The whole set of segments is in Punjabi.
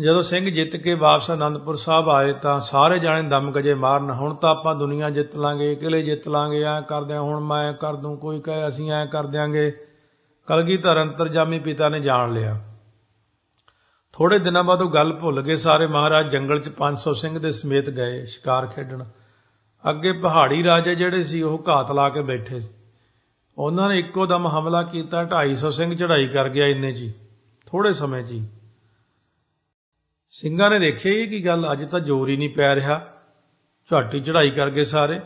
ਜਦੋਂ ਸਿੰਘ ਜਿੱਤ ਕੇ ਵਾਪਸ ਅਨੰਦਪੁਰ ਸਾਹਿਬ ਆਏ ਤਾਂ ਸਾਰੇ ਜਾਣੇ ਦਮ ਗਜੇ ਮਾਰਨ, ਹੁਣ ਤਾਂ ਆਪਾਂ ਦੁਨੀਆ ਜਿੱਤ ਲਾਂਗੇ ਕਿਲੇ ਜਿੱਤ ਲਾਂਗੇ, ਐ ਕਰਦੇ ਹੁਣ ਮੈਂ ਕਰ ਦੂੰ, ਕੋਈ ਕਹੇ ਅਸੀਂ ਐ ਕਰ ਦਿਆਂਗੇ। ਕਲਗੀਧਰ ਅੰਤਰਜਾਮੀ ਪਿਤਾ ਨੇ ਜਾਣ ਲਿਆ। ਥੋੜੇ ਦਿਨਾਂ ਬਾਅਦ ਉਹ ਗੱਲ ਭੁੱਲ ਗਏ। ਸਾਰੇ ਮਹਾਰਾਜ ਜੰਗਲ 'ਚ 500 ਸਿੰਘ ਦੇ ਸਮੇਤ ਗਏ ਸ਼ਿਕਾਰ ਖੇਡਣ। ਅੱਗੇ ਪਹਾੜੀ ਰਾਜੇ ਜਿਹੜੇ ਸੀ, ਉਹ ਘਾਤ ਲਾ ਕੇ ਬੈਠੇ ਸੀ। ਉਹਨਾਂ ਨੇ ਇੱਕੋ ਦਮ ਹਮਲਾ ਕੀਤਾ 250 ਸਿੰਘ ਚੜ੍ਹਾਈ ਕਰ ਗਿਆ ਇੰਨੇ 'ਚ ਥੋੜੇ ਸਮੇਂ 'ਚ ਹੀ। ਸਿੰਘਾਂ ਨੇ ਦੇਖਿਆ ਇਹ ਕੀ ਗੱਲ ਅੱਜ ਤਾਂ ਜ਼ੋਰ ਹੀ ਨਹੀਂ ਪੈ ਰਿਹਾ। ਝਾਟੀ ਚੜ੍ਹਾਈ ਕਰ ਗਏ ਸਾਰੇ।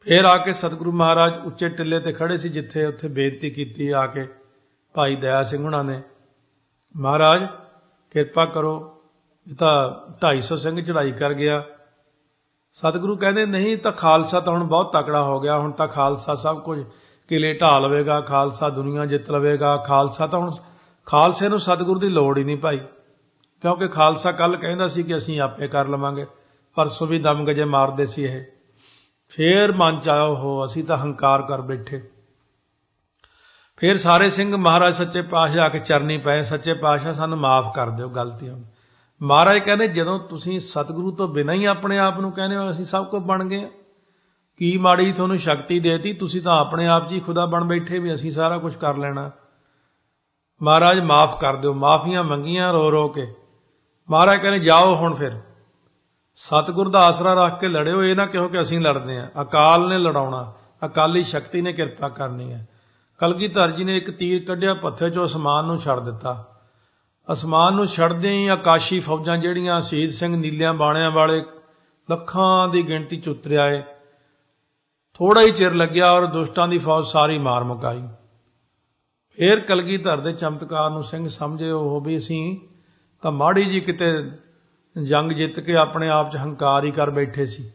ਫੇਰ ਆ ਕੇ ਸਤਿਗੁਰੂ ਮਹਾਰਾਜ ਉੱਚੇ ਟਿੱਲੇ ਤੇ ਖੜੇ ਸੀ ਜਿੱਥੇ ਉੱਥੇ ਬੇਨਤੀ ਕੀਤੀ ਆ ਕੇ ਭਾਈ ਦਇਆ ਸਿੰਘ ਹੁਣਾਂ ਨੇ। ਮਹਾਰਾਜ, ਕਿਰਪਾ ਕਰੋ, ਇਹ ਤਾਂ 250 ਸਿੰਘ ਚੜ੍ਹਾਈ ਕਰ ਗਿਆ। ਸਤਿਗੁਰੂ ਕਹਿੰਦੇ, ਨਹੀਂ ਤਾਂ ਖਾਲਸਾ ਤਾਂ ਹੁਣ ਬਹੁਤ ਤਕੜਾ ਹੋ ਗਿਆ। ਹੁਣ ਤਾਂ ਖਾਲਸਾ ਸਭ ਕੁਝ ਕਿਲੇ ਢਾ ਲਵੇਗਾ, ਖਾਲਸਾ ਦੁਨੀਆ ਜਿੱਤ ਲਵੇਗਾ। ਖਾਲਸਾ ਤਾਂ ਹੁਣ, ਖਾਲਸੇ ਨੂੰ ਸਤਿਗੁਰੂ ਦੀ ਲੋੜ ਹੀ ਨਹੀਂ ਭਾਈ। ਕਿਉਂਕਿ ਖਾਲਸਾ ਕੱਲ ਕਹਿੰਦਾ ਸੀ ਕਿ ਅਸੀਂ ਆਪੇ ਕਰ ਲਵਾਂਗੇ, ਪਰਸੋਂ ਵੀ ਦਮ ਗਜੇ ਮਾਰਦੇ ਸੀ ਇਹ। ਫੇਰ ਮਨ ਚ ਆਇਆ ਹੋ ਅਸੀਂ ਤਾਂ ਹੰਕਾਰ ਕਰ ਬੈਠੇ। ਫੇਰ ਸਾਰੇ ਸਿੰਘ ਮਹਾਰਾਜ ਸੱਚੇ ਪਾਤਸ਼ਾਹ ਆ ਕੇ ਚਰਨੀ ਪਏ, ਸੱਚੇ ਪਾਤਸ਼ਾਹ ਸਾਨੂੰ ਮਾਫ ਕਰ ਦਿਓ ਗਲਤੀਆਂ ਮਹਾਰਾਜ ਕਹਿੰਦੇ, ਜਦੋਂ ਤੁਸੀਂ ਸਤਿਗੁਰੂ ਤੋਂ ਬਿਨਾਂ ਹੀ ਆਪਣੇ ਆਪ ਨੂੰ ਕਹਿੰਦੇ ਹੋ, ਅਸੀਂ ਸਭ ਕੁਝ ਬਣ ਗਏ ਕੀ ਮਾੜੀ ਤੁਹਾਨੂੰ ਸ਼ਕਤੀ ਦੇਤੀ? ਤੁਸੀਂ ਤਾਂ ਆਪਣੇ ਆਪ ਜੀ ਖੁਦਾ ਬਣ ਬੈਠੇ ਵੀ ਅਸੀਂ ਸਾਰਾ ਕੁਝ ਕਰ ਲੈਣਾ। ਮਹਾਰਾਜ ਮਾਫ ਕਰ ਦਿਓ, ਮਾਫੀਆਂ ਮੰਗੀਆਂ ਰੋ ਰੋ ਕੇ। ਮਹਾਰਾਜ ਕਹਿੰਦੇ, ਜਾਓ ਹੁਣ ਫਿਰ। ਸਤਿਗੁਰ ਦਾ ਆਸਰਾ ਰੱਖ ਕੇ ਲੜਿਓ, ਇਹ ਨਾ ਕਿਹੋ ਕਿ ਅਸੀਂ ਲੜਦੇ ਆਂ ਅਕਾਲ ਨੇ ਲੜਾਉਣਾ, ਅਕਾਲੀ ਸ਼ਕਤੀ ਨੇ ਕਿਰਪਾ ਕਰਨੀ ਹੈ। ਕਲਗੀਧਰ ਜੀ ਨੇ ਇੱਕ ਤੀਰ ਕੱਢਿਆ ਪੱਥੇ ਚੋਂ ਅਸਮਾਨ ਨੂੰ ਛੱਡ ਦਿੱਤਾ। ਅਸਮਾਨ ਨੂੰ ਛੱਡਦੇ ਹੀ ਆਕਾਸ਼ੀ ਫੌਜਾਂ ਜਿਹੜੀਆਂ, ਸ਼ਹੀਦ ਸਿੰਘ ਨੀਲਿਆਂ ਬਾਣਿਆਂ ਵਾਲੇ ਲੱਖਾਂ ਦੀ ਗਿਣਤੀ ਚ ਉਤਰਿਆ ਏ। ਥੋੜਾ ਹੀ ਚਿਰ ਲੱਗਿਆ ਔਰ ਦੁਸ਼ਟਾਂ ਦੀ ਫੌਜ ਸਾਰੀ ਮਾਰ ਮੁਕਾਈ। ਫੇਰ ਕਲਗੀਧਰ ਦੇ ਚਮਤਕਾਰ ਨੂੰ ਸਿੰਘ ਸਮਝੇ, ਉਹ ਵੀ ਅਸੀਂ ਤਾਂ ਮਾੜੀ ਜੀ ਕਿਤੇ ਜੰਗ ਜਿੱਤ ਕੇ ਆਪਣੇ ਆਪ 'ਚ ਹੰਕਾਰ ਹੀ ਕਰ ਬੈਠੇ ਸੀ।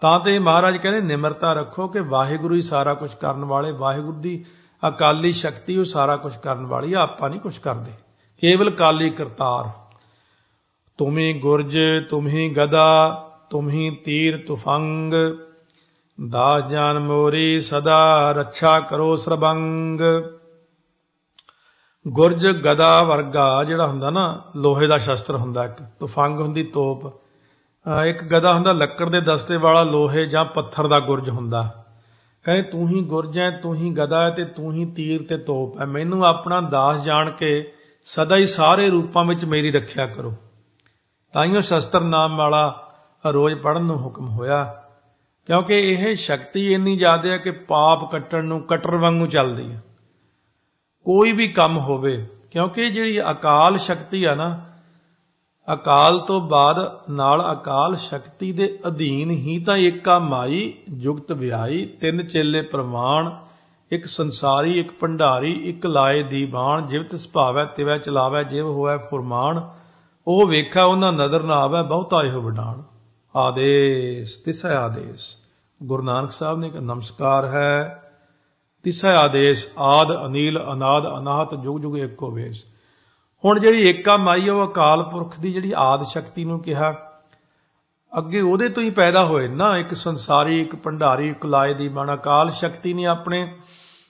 ਤਾਂ ਤੇ ਮਹਾਰਾਜ ਕਹਿੰਦੇ, ਨਿਮਰਤਾ ਰੱਖੋ ਕਿ ਵਾਹਿਗੁਰੂ ਹੀ ਸਾਰਾ ਕੁਝ ਕਰਨ ਵਾਲੇ, ਵਾਹਿਗੁਰੂ ਦੀ ਅਕਾਲੀ ਸ਼ਕਤੀ ਉਹ ਸਾਰਾ ਕੁਝ ਕਰਨ ਵਾਲੀ ਆ, ਆਪਾਂ ਨਹੀਂ ਕੁਝ ਕਰਦੇ। ਕੇਵਲ ਕਾਲੀ ਕਰਤਾਰ ਤੁਮੀ ਗੁਰਜ ਤੁਮਹੀ ਗਦਾ ਤੁਮਹੀ ਤੀਰ ਤੁਫੰਗ, ਦਾਸ ਜਾਨ ਮੋਰੀ ਸਦਾ ਰੱਖਾ ਕਰੋ ਸਰਬੰਗ। ਗੁਰਜ ਗਦਾ ਵਰਗਾ ਜਿਹੜਾ ਹੁੰਦਾ ਨਾ, ਲੋਹੇ ਦਾ ਸ਼ਸਤਰ ਹੁੰਦਾ ਇੱਕ ਤੂਫੰਗ ਹੁੰਦੀ ਤੋਪ। ਇੱਕ ਗਦਾ ਹੁੰਦਾ ਲੱਕੜ ਦੇ ਦਸਤੇ ਵਾਲਾ ਲੋਹੇ ਜਾਂ ਪੱਥਰ ਦਾ ਗੁਰਜ ਹੁੰਦਾ। ਕਹੇ ਤੂੰ ਹੀ ਗੁਰਜ ਹੈ, ਤੂੰ ਹੀ ਗਦਾ ਹੈ ਤੇ ਤੂੰ ਹੀ ਤੀਰ ਤੇ ਤੋਪ ਹੈ। ਮੈਨੂੰ ਆਪਣਾ ਦਾਸ ਜਾਣ ਕੇ ਸਦਾ ਹੀ ਸਾਰੇ ਰੂਪਾਂ ਵਿੱਚ ਮੇਰੀ ਰੱਖਿਆ ਕਰੋ। ਤਾਈਓ ਸ਼ਸਤਰ ਨਾਮ ਵਾਲਾ ਰੋਜ਼ ਪੜਨ ਨੂੰ ਹੁਕਮ ਹੋਇਆ। ਕਿਉਂਕਿ ਇਹ ਸ਼ਕਤੀ ਇੰਨੀ ਜ਼ਿਆਦਾ ਹੈ ਕਿ ਪਾਪ ਕੱਟਣ ਨੂੰ ਕਟਰ ਵਾਂਗੂ ਚੱਲਦੀ ਹੈ। ਕੋਈ ਵੀ ਕੰਮ ਹੋਵੇ, ਕਿਉਂਕਿ ਜਿਹੜੀ ਅਕਾਲ ਸ਼ਕਤੀ ਆ ਨਾ, ਅਕਾਲ ਤੋਂ ਬਾਅਦ ਨਾਲ ਅਕਾਲ ਸ਼ਕਤੀ ਦੇ ਅਧੀਨ ਹੀ ਤਾਂ ਏਕਾ ਮਾਈ, ਜੁਗਤ ਵਿਆਈ ਤਿੰਨ ਚੇਲੇ ਪ੍ਰਮਾਣ, ਇੱਕ ਸੰਸਾਰੀ, ਇੱਕ ਭੰਡਾਰੀ, ਇੱਕ ਲਾਏ ਦੀ ਬਾਣ ਜਿਵਤ ਸੁਭਾਵੈ ਤਿਵੈ ਚਲਾਵੈ, ਜਿਵ ਹੋਵੈ ਫੁਰਮਾਨ, ਉਹ ਵੇਖਾ, ਉਹਨਾਂ ਨਜ਼ਰ ਨਾ ਆਵੇ, ਬਹੁਤਾ ਇਹੋ ਵਡਾਣ। ਆਦੇਸ਼, ਤਿਸ ਆਦੇਸ਼। ਗੁਰੂ ਨਾਨਕ ਸਾਹਿਬ ਨੇ ਕਿਹਾ, ਨਮਸਕਾਰ ਹੈ। ਤਿਸੈ ਆਦੇਸ਼, ਆਦ, ਅਨੀਲ, ਅਨਾਦ, ਅਨਾਹਤ, ਜੁਗ ਜੁਗ ਏਕੋ ਵੇਸ਼। ਹੁਣ ਜਿਹੜੀ ਏਕਾ ਮਾਈ ਉਹ ਅਕਾਲ ਪੁਰਖ ਦੀ ਜਿਹੜੀ ਆਦ ਸ਼ਕਤੀ ਨੂੰ ਕਿਹਾ, ਅੱਗੇ ਉਹਦੇ ਤੋਂ ਹੀ ਪੈਦਾ ਹੋਏ ਨਾ, ਇੱਕ ਸੰਸਾਰੀ, ਇੱਕ ਭੰਡਾਰੀ, ਇੱਕ ਲਾਏ ਦੀ ਬਣ ਅਕਾਲ ਸ਼ਕਤੀ ਨੇ ਆਪਣੇ,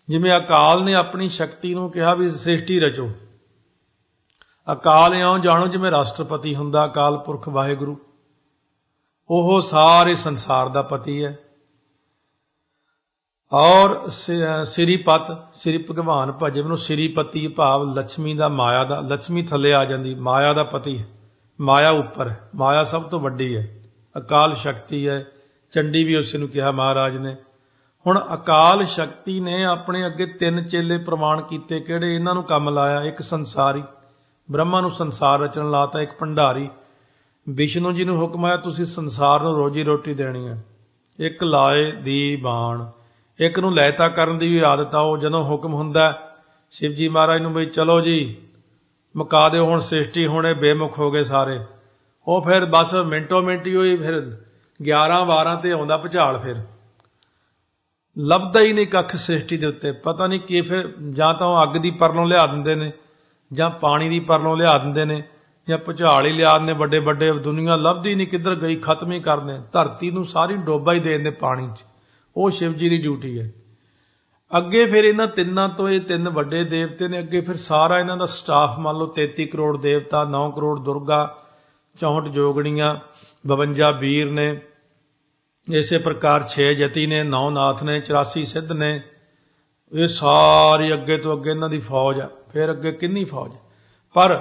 ਜਿਵੇਂ ਅਕਾਲ ਨੇ ਆਪਣੀ ਸ਼ਕਤੀ ਨੂੰ ਕਿਹਾ ਵੀ ਸ੍ਰਿਸ਼ਟੀ ਰਚੋ। ਅਕਾਲ ਇਉਂ ਜਾਣੋ ਜਿਵੇਂ ਰਾਸ਼ਟਰਪਤੀ ਹੁੰਦਾ, ਅਕਾਲ ਪੁਰਖ ਵਾਹਿਗੁਰੂ। ਉਹ ਸਾਰੇ ਸੰਸਾਰ ਦਾ ਪਤੀ ਹੈ। ਔਰ ਸ੍ਰੀਪਤ, ਸ੍ਰੀ ਭਗਵਾਨ ਭਜੇ ਨੂੰ ਸ੍ਰੀਪਤੀ ਭਾਵ ਲక్ష్ਮੀ ਦਾ ਮਾਇਆ ਦਾ ਲక్ష్ਮੀ ਥੱਲੇ ਆ ਜਾਂਦੀ, ਮਾਇਆ ਦਾ ਪਤੀ ਮਾਇਆ ਉੱਪਰ ਮਾਇਆ ਸਭ ਤੋਂ ਵੱਡੀ ਹੈ, ਅਕਾਲ ਸ਼ਕਤੀ ਹੈ, ਚੰਡੀ ਵੀ ਉਸ ਨੂੰ ਕਿਹਾ ਮਹਾਰਾਜ ਨੇ। ਹੁਣ ਅਕਾਲ ਸ਼ਕਤੀ ਨੇ ਆਪਣੇ ਅੱਗੇ ਤਿੰਨ ਚੇਲੇ ਪ੍ਰਮਾਣ ਕੀਤੇ, ਕਿਹੜੇ ਇਹਨਾਂ ਨੂੰ ਕੰਮ ਲਾਇਆ? ਇੱਕ ਸੰਸਾਰੀ, ਬ੍ਰਹਮਾ ਨੂੰ ਸੰਸਾਰ ਰਚਣ ਲਾਤਾ, ਇੱਕ ਭੰਡਾਰੀ। ਵਿਸ਼ਨੂੰ ਜੀ ਨੂੰ ਹੁਕਮ ਆਇਆ, ਤੁਸੀਂ ਸੰਸਾਰ ਨੂੰ ਰੋਜੀ ਰੋਟੀ ਦੇਣੀ ਹੈ। ਇੱਕ ਲਾਏ ਦੀ ਬਾਣ। ਇੱਕ ਨੂੰ ਲੈਤਾ ਕਰਨ ਦੀ ਵੀ ਆਦਤ ਆ, ਉਹ ਜਦੋਂ ਹੁਕਮ ਹੁੰਦਾ ਸ਼ਿਵ ਜੀ ਮਹਾਰਾਜ ਨੂੰ ਵੀ ਚਲੋ ਜੀ, ਮੁਕਾ ਦਿਓ ਹੁਣ ਸ੍ਰਿਸ਼ਟੀ, ਹੁਣੇ ਬੇਮੁਖ ਹੋ ਗਏ ਸਾਰੇ। ਉਹ ਫਿਰ ਬਸ ਮਿੰਟੋ ਮਿੰਟੀ ਹੋਈ ਫਿਰ 11 12 ਤੇ ਆਉਂਦਾ ਭੁਚਾਲ ਫਿਰ। ਲੱਭਦਾ ਹੀ ਨਹੀਂ ਕੱਖ ਸ੍ਰਿਸ਼ਟੀ ਦੇ ਉੱਤੇ। ਪਤਾ ਨਹੀਂ ਕੀ ਫਿਰ, ਜਾਂ ਤਾਂ ਉਹ ਅੱਗ ਦੀ ਪਰਲੋਂ ਲਿਆ ਦਿੰਦੇ ਨੇ, ਜਾਂ ਪਾਣੀ ਦੀ ਪਰਲੋਂ ਲਿਆ ਦਿੰਦੇ ਨੇ, ਜਾਂ ਭੁਚਾਲ ਹੀ ਲਿਆ ਦਿੰਦੇ ਵੱਡੇ ਵੱਡੇ। ਦੁਨੀਆ ਲੱਭਦੀ ਨਹੀਂ ਕਿੱਧਰ ਗਈ, ਖਤਮ ਹੀ ਕਰਦੇ ਧਰਤੀ ਨੂੰ ਸਾਰੀ ਡੋਬਾ ਹੀ ਦੇ ਦਿੰਦੇ ਪਾਣੀ 'ਚ। ਉਹ ਸ਼ਿਵ ਜੀ ਦੀ ਡਿਊਟੀ ਹੈ। ਅੱਗੇ ਫਿਰ ਇਹਨਾਂ ਤਿੰਨਾਂ ਤੋਂ ਇਹ ਤਿੰਨ ਵੱਡੇ ਦੇਵਤੇ ਨੇ, ਅੱਗੇ ਫਿਰ ਸਾਰਾ ਇਹਨਾਂ ਦਾ ਸਟਾਫ ਮੰਨ ਲਓ 33 ਕਰੋੜ ਦੇਵਤਾ 9 ਕਰੋੜ ਦੁਰਗਾ 64 ਜੋਗਣੀਆਂ 52 ਵੀਰ ਨੇ, ਇਸੇ ਪ੍ਰਕਾਰ 6 ਜਤੀ ਨੇ 9 ਨਾਥ ਨੇ 84 ਸਿੱਧ ਨੇ। ਇਹ ਸਾਰੀ ਅੱਗੇ ਤੋਂ ਅੱਗੇ ਇਹਨਾਂ ਦੀ ਫੌਜ ਆ, ਫਿਰ ਅੱਗੇ ਕਿੰਨੀ ਫੌਜ? ਪਰ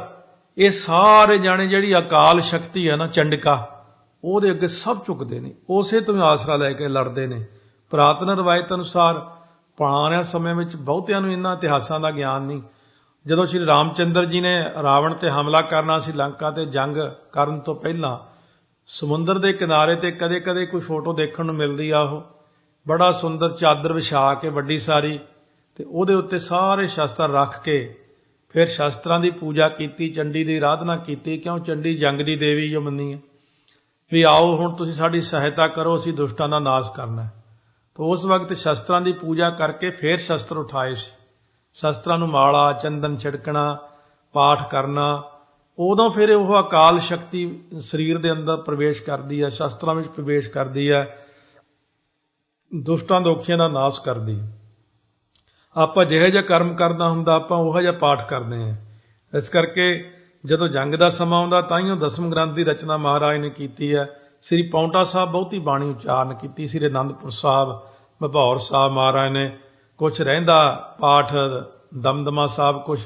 ਇਹ ਸਾਰੇ ਜਾਣੇ ਜਿਹੜੀ ਅਕਾਲ ਸ਼ਕਤੀ ਹੈ ਨਾ, ਚੰਡਕਾ, ਉਹਦੇ ਅੱਗੇ ਸਭ ਝੁਕਦੇ ਨੇ, ਉਸੇ ਤੋਂ ਹੀ ਆਸਰਾ ਲੈ ਕੇ ਲੜਦੇ ਨੇ। ਪ੍ਰਾਤਨ ਰਵਾਇਤ ਅਨੁਸਾਰ ਪੁਰਾਣੇ ਸਮੇਂ ਵਿੱਚ ਬਹੁਤਿਆਂ ਨੂੰ ਇਹਨਾਂ ਇਤਿਹਾਸਾਂ ਦਾ ਗਿਆਨ ਨਹੀਂ। ਜਦੋਂ ਸ਼੍ਰੀ ਰਾਮਚੰਦਰ ਜੀ ਨੇ ਰਾਵਣ ਤੇ ਹਮਲਾ ਕਰਨਾ ਸੀ ਲੰਕਾ ਤੇ ਜੰਗ ਕਰਨ ਤੋਂ ਪਹਿਲਾਂ, ਸਮੁੰਦਰ ਦੇ ਕਿਨਾਰੇ ਤੇ ਕਦੇ-ਕਦੇ ਕੋਈ ਫੋਟੋ ਦੇਖਣ ਨੂੰ ਮਿਲਦੀ ਆ ਉਹ। ਬੜਾ ਸੁੰਦਰ ਚਾਦਰ ਵਿਛਾ ਕੇ ਵੱਡੀ ਸਾਰੀ ਤੇ ਉਹਦੇ ਉੱਤੇ ਸਾਰੇ ਸ਼ਸਤਰ ਰੱਖ ਕੇ ਫਿਰ ਸ਼ਸਤਰਾਂ ਦੀ ਪੂਜਾ ਕੀਤੀ, ਚੰਡੀ ਦੀ ਆਰਾਧਨਾ ਕੀਤੀ, ਕਿਉਂ ਚੰਡੀ ਜੰਗ ਦੀ ਦੇਵੀ ਜੋ ਮੰਨੀ ਹੈ ਵੀ ਆਓ ਹੁਣ ਤੁਸੀਂ ਸਾਡੀ ਸਹਾਇਤਾ ਕਰੋ, ਅਸੀਂ ਦੁਸ਼ਟਾਂ ਦਾ ਨਾਸ਼ ਕਰਨਾ ਤਾਂ ਉਸ ਵਕਤ ਸ਼ਸਤਰਾਂ ਦੀ ਪੂਜਾ ਕਰਕੇ ਫਿਰ ਸ਼ਸਤਰ ਉਠਾਏ ਸੀ। ਸ਼ਸਤਰਾਂ ਨੂੰ ਮਾਲਾ ਚੰਦਨ ਛਿੜਕਣਾ, ਪਾਠ ਕਰਨਾ, ਉਦੋਂ ਫਿਰ ਉਹ ਅਕਾਲ ਸ਼ਕਤੀ ਸਰੀਰ ਦੇ ਅੰਦਰ ਪ੍ਰਵੇਸ਼ ਕਰਦੀ ਹੈ, ਸ਼ਸਤਰਾਂ ਵਿੱਚ ਪ੍ਰਵੇਸ਼ ਕਰਦੀ ਹੈ, ਦੁਸ਼ਟਾਂ ਦੋਖੀਆਂ ਦਾ ਨਾਸ਼ ਕਰਦੀ ਆਪਾਂ ਜਿਹੇ ਜਿਹਾ ਕਰਮ ਕਰਦਾ ਹੁੰਦਾ, ਆਪਾਂ ਉਹੋ ਜਿਹਾ ਪਾਠ ਕਰਦੇ ਹਾਂ। ਇਸ ਕਰਕੇ ਜਦੋਂ ਜੰਗ ਦਾ ਸਮਾਂ ਆਉਂਦਾ, ਤਾਂ ਹੀ ਉਹ ਦਸਮ ਗ੍ਰੰਥ ਦੀ ਰਚਨਾ ਮਹਾਰਾਜ ਨੇ ਕੀਤੀ ਹੈ। ਸ੍ਰੀ ਪੌਂਟਾ ਸਾਹਿਬ ਬਹੁਤੀ ਬਾਣੀ ਉਚਾਰਨ ਕੀਤੀ ਸ੍ਰੀ ਅਨੰਦਪੁਰ ਸਾਹਿਬ, ਬਭੌਰ ਸਾਹਿਬ ਮਹਾਰਾਜ ਨੇ ਕੁਝ ਰਹਿੰਦਾ ਪਾਠ, ਦਮਦਮਾ ਸਾਹਿਬ ਕੁਝ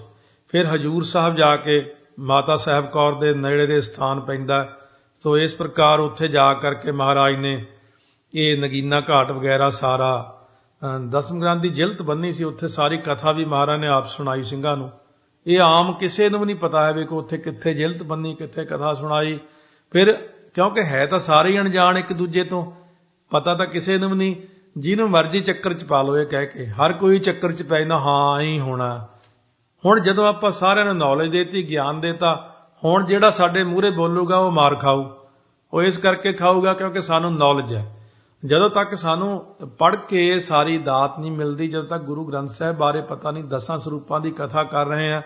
ਫਿਰ ਹਜੂਰ ਸਾਹਿਬ ਜਾ ਕੇ ਮਾਤਾ ਸਾਹਿਬ ਕੌਰ ਦੇ ਨੇੜੇ ਦੇ ਸਥਾਨ ਪੈਂਦਾ। ਸੋ ਇਸ ਪ੍ਰਕਾਰ ਉੱਥੇ ਜਾ ਕਰਕੇ ਮਹਾਰਾਜ ਨੇ ਇਹ ਨਗੀਨਾ ਘਾਟ ਵਗੈਰਾ ਸਾਰਾ ਦਸਮ ਗ੍ਰੰਥ ਦੀ ਜਿਲਤ ਬੰਨੀ ਸੀ। ਉੱਥੇ ਸਾਰੀ ਕਥਾ ਵੀ ਮਹਾਰਾਜ ਨੇ ਆਪ ਸੁਣਾਈ ਸਿੰਘਾਂ ਨੂੰ। ਇਹ ਆਮ ਕਿਸੇ ਨੂੰ ਵੀ ਨਹੀਂ ਪਤਾ ਹੈ ਵੀ ਕਿ ਉੱਥੇ ਕਿੱਥੇ ਜਿਲਤ ਬੰਨੀ, ਕਿੱਥੇ ਕਥਾ ਸੁਣਾਈ। ਫਿਰ ਕਿਉਂਕਿ ਹੈ ਤਾਂ ਸਾਰੇ ਹੀ ਅਣਜਾਣ ਇੱਕ ਦੂਜੇ ਤੋਂ। ਪਤਾ ਤਾਂ ਕਿਸੇ ਨੂੰ ਵੀ ਨਹੀਂ, ਜਿਹਨੂੰ ਮਰਜ਼ੀ ਚੱਕਰ ਚ ਪਾ ਲਓ ਇਹ ਕਹਿ ਕੇ। ਹਰ ਕੋਈ ਚੱਕਰ ਚ ਪੈ ਜਾਂਦਾ ਹਾਂ ਐਂ ਹੋਣਾ। ਹੁਣ ਜਦੋਂ ਆਪਾਂ ਸਾਰਿਆਂ ਨੂੰ ਨੌਲੇਜ ਦੇਤੀ, ਗਿਆਨ ਦੇਤਾ, ਹੁਣ ਜਿਹੜਾ ਸਾਡੇ ਮੂਹਰੇ ਬੋਲੂਗਾ, ਉਹ ਮਾਰ ਖਾਊ। ਉਹ ਇਸ ਕਰਕੇ ਖਾਊਗਾ ਕਿਉਂਕਿ ਸਾਨੂੰ ਨੌਲੇਜ ਹੈ। ਜਦੋਂ ਤੱਕ ਸਾਨੂੰ ਪੜ੍ਹ ਕੇ ਸਾਰੀ ਦਾਤ ਨਹੀਂ ਮਿਲਦੀ, ਜਦੋਂ ਤੱਕ ਗੁਰੂ ਗ੍ਰੰਥ ਸਾਹਿਬ ਬਾਰੇ ਪਤਾ ਨਹੀਂ ਦਸਾਂ ਸਰੂਪਾਂ ਦੀ ਕਥਾ ਕਰ ਰਹੇ ਆ,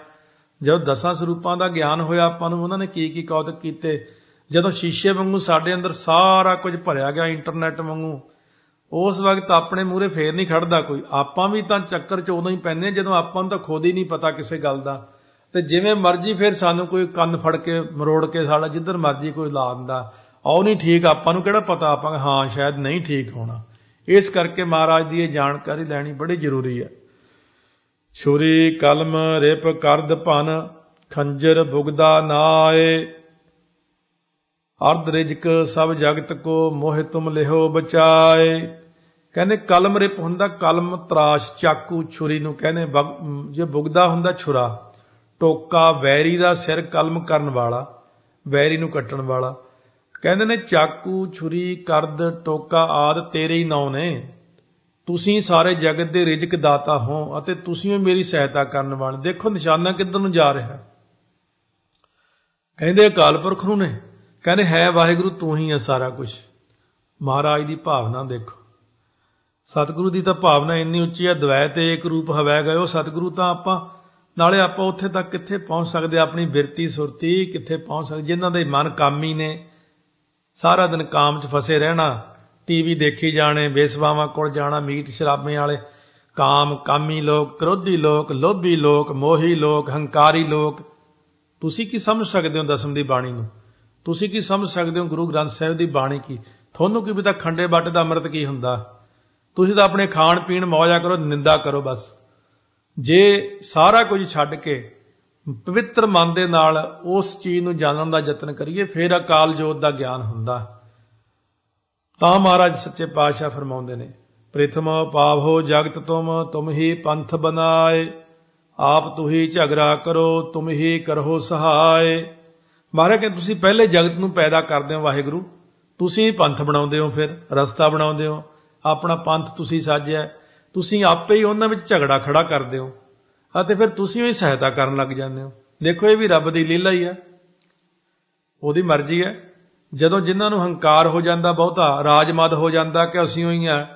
ਜਦੋਂ ਦਸਾਂ ਸਰੂਪਾਂ ਦਾ ਗਿਆਨ ਹੋਇਆ ਆਪਾਂ ਨੂੰ, ਉਹਨਾਂ ਨੇ ਕੀ ਕੀ ਕੌਤਕ ਕੀਤੇ ਜਦੋਂ ਸ਼ੀਸ਼ੇ ਵਾਂਗੂ ਸਾਡੇ ਅੰਦਰ ਸਾਰਾ ਕੁਝ ਭਰਿਆ ਗਿਆ ਇੰਟਰਨੈਟ ਵਾਂਗੂ, ਉਸ ਵਕਤ ਆਪਣੇ ਮੂਹਰੇ ਫੇਰ ਨਹੀਂ ਖੜਦਾ ਕੋਈ। ਆਪਾਂ ਵੀ ਤਾਂ ਚੱਕਰ ਚ ਉਦੋਂ ਹੀ ਪੈਨੇ ਜਦੋਂ ਆਪਾਂ ਨੂੰ ਤਾਂ ਖੁਦ ਹੀ ਨਹੀਂ ਪਤਾ ਕਿਸੇ ਗੱਲ ਦਾ। ਤੇ ਜਿਵੇਂ ਮਰਜ਼ੀ ਫਿਰ ਸਾਨੂੰ ਕੋਈ ਕੰਨ ਫੜ ਕੇ, ਮਰੋੜ ਕੇ ਸਾਡਾ ਜਿੱਧਰ ਮਰਜ਼ੀ ਕੋਈ ਲਾ ਦਿੰਦਾ। ਆਉ ਨਹੀਂ ਠੀਕ, ਆਪਾਂ ਨੂੰ ਕਿਹੜਾ ਪਤਾ ਆਪਾਂ ਹਾਂ, ਸ਼ਾਇਦ ਨਹੀਂ ਠੀਕ ਹੋਣਾ। ਇਸ ਕਰਕੇ ਮਹਾਰਾਜ ਦੀ ਇਹ ਜਾਣਕਾਰੀ ਲੈਣੀ ਬੜੀ ਜ਼ਰੂਰੀ ਹੈ। ਛੁਰੀ, ਕਲਮ, ਰਿਪ, ਕਰਦ, ਭਨ, ਖੰਜਰ, ਬੁਗਦਾ, ਨਾਏ ਅਰਧ ਰਿਜਕ ਸਭ ਜਗਤ ਕੋ ਮੋਹਿ ਤੁਮ ਲਿਹੋ ਬਚਾਏ। ਕਹਿੰਦੇ ਕਲਮ ਰਿਪ ਹੁੰਦਾ, ਕਲਮ ਤਰਾਸ਼, ਚਾਕੂ ਛੁਰੀ ਨੂੰ ਕਹਿੰਦੇ ਜੇ ਬੁਗਦਾ ਹੁੰਦਾ ਛੁਰਾ, ਟੋਕਾ ਵੈਰੀ ਦਾ ਸਿਰ ਕਲਮ ਕਰਨ ਵਾਲਾ, ਵੈਰੀ ਨੂੰ ਕੱਟਣ ਵਾਲਾ। ਕਹਿੰਦੇ ਨੇ ਚਾਕੂ, ਛੁਰੀ, ਕਰਦ, ਟੋਕਾ ਆਦ ਤੇਰੇ ਹੀ ਨਾਉ ਨੇ। ਤੁਸੀਂ ਸਾਰੇ ਜਗਤ ਦੇ ਰਿਜਕ ਦਾਤਾ ਹੋ ਅਤੇ ਤੁਸੀਂ ਹੀ ਮੇਰੀ ਸਹਾਇਤਾ ਕਰਨ ਵਾਲੇ। ਦੇਖੋ ਨਿਸ਼ਾਨਾ ਕਿੱਧਰ ਨੂੰ ਜਾ ਰਿਹਾ। ਕਹਿੰਦੇ ਅਕਾਲ ਪੁਰਖ ਨੂੰ ਨੇ ਕਹਿੰਦੇ ਹੈ ਵਾਹਿਗੁਰੂ, ਤੂੰ ਹੀ ਹੈ ਸਾਰਾ ਕੁਝ ਮਹਾਰਾਜ ਦੀ ਭਾਵਨਾ ਦੇਖੋ। ਸਤਿਗੁਰੂ ਦੀ ਤਾਂ ਭਾਵਨਾ ਇੰਨੀ ਉੱਚੀ ਹੈ ਦ્વੈਤ ਏਕ ਰੂਪ ਹਵੈ ਗਇਓ ਸਤਿਗੁਰੂ ਤਾਂ ਆਪਾਂ, ਨਾਲੇ ਆਪਾਂ ਉੱਥੇ ਤੱਕ ਕਿੱਥੇ ਪਹੁੰਚ ਸਕਦੇ, ਆਪਣੀ ਬਿਰਤੀ, ਸੁਰਤੀ ਕਿੱਥੇ ਪਹੁੰਚ ਸਕਦੇ, ਜਿਨ੍ਹਾਂ ਦੇ ਮਨ ਕਾਮੀ ਨੇ। ਸਾਰਾ ਦਿਨ ਕਾਮ 'ਚ ਫਸੇ ਰਹਿਣਾ, ਟੀਵੀ ਦੇਖੀ ਜਾਣੇ, ਬੇਸਵਾਵਾਂ ਕੋਲ ਜਾਣਾ, ਮੀਟ ਸ਼ਰਾਬੇ ਵਾਲੇ। ਕਾਮ, ਕਾਮੀ ਲੋਕ, ਕ੍ਰੋਧੀ ਲੋਕ, ਲੋਭੀ ਲੋਕ, ਮੋਹੀ ਲੋਕ, ਹੰਕਾਰੀ ਲੋਕ। ਤੁਸੀਂ ਕੀ ਸਮਝ ਸਕਦੇ ਹੋ ਦਸਮ ਦੀ ਬਾਣੀ ਨੂੰ? ਤੁਸੀਂ ਕੀ ਸਮਝ ਸਕਦੇ ਹੋ ਗੁਰੂ ਗ੍ਰੰਥ ਸਾਹਿਬ ਦੀ ਬਾਣੀ ਕੀ? ਤੁਹਾਨੂੰ ਕੀ ਪਤਾ ਖੰਡੇ ਬੱਟ ਦਾ ਅੰਮ੍ਰਿਤ ਕੀ ਹੁੰਦਾ? ਤੁਸੀਂ ਤਾਂ ਆਪਣੇ ਖਾਣ ਪੀਣ ਮੌਜਾ ਕਰੋ, ਨਿੰਦਾ ਕਰੋ ਬਸ। ਜੇ ਸਾਰਾ ਕੁਝ ਛੱਡ ਕੇ ਪਵਿੱਤਰ ਮਨ ਦੇ ਨਾਲ ਉਸ ਚੀਜ਼ ਨੂੰ ਜਾਣਨ ਦਾ ਯਤਨ ਕਰੀਏ, ਫਿਰ ਅਕਾਲ ਜੋਤ ਦਾ ਗਿਆਨ ਹੁੰਦਾ। ਤਾਂ ਮਹਾਰਾਜ ਸੱਚੇ ਪਾਤਸ਼ਾਹ ਫਰਮਾਉਂਦੇ ਨੇ, ਪ੍ਰਥਮ ਪਾਵੋ ਜਗਤ ਤੁਮ ਤੁਮ ਹੀ ਪੰਥ ਬਨਾਏ ਆਪ ਤੁਹੀ ਝਗੜਾ ਕਰੋ, ਤੁਮ ਹੀ ਕਰੋ ਸਹਾਏ। ਮਹਾਰਾਜ ਕਿ ਤੁਸੀਂ ਪਹਿਲੇ ਜਗਤ ਨੂੰ ਪੈਦਾ ਕਰਦੇ ਹੋ ਵਾਹਿਗੁਰੂ? ਤੁਸੀਂ ਪੰਥ ਬਣਾਉਂਦੇ ਹੋ ਫਿਰ, ਰਸਤਾ ਬਣਾਉਂਦੇ ਹੋ, ਆਪਣਾ ਪੰਥ ਤੁਸੀਂ ਸਾਜਿਆ ਤੁਸੀਂ ਆਪੇ ਹੀ ਉਹਨਾਂ ਵਿੱਚ ਝਗੜਾ ਖੜਾ ਕਰਦੇ ਹੋ ਅਤੇ ਫਿਰ ਤੁਸੀਂ ਵੀ ਸਹਾਇਤਾ ਕਰਨ ਲੱਗ ਜਾਂਦੇ ਹੋ। ਦੇਖੋ ਇਹ ਵੀ ਰੱਬ ਦੀ ਲੀਲਾ ਹੀ ਹੈ। ਉਹਦੀ ਮਰਜ਼ੀ ਹੈ। ਜਦੋਂ ਜਿਨ੍ਹਾਂ ਨੂੰ ਹੰਕਾਰ ਹੋ ਜਾਂਦਾ ਬਹੁਤਾ ਰਾਜਮਦ ਹੋ ਜਾਂਦਾ ਕਿ ਅਸੀਂ ਹੋਈ ਆ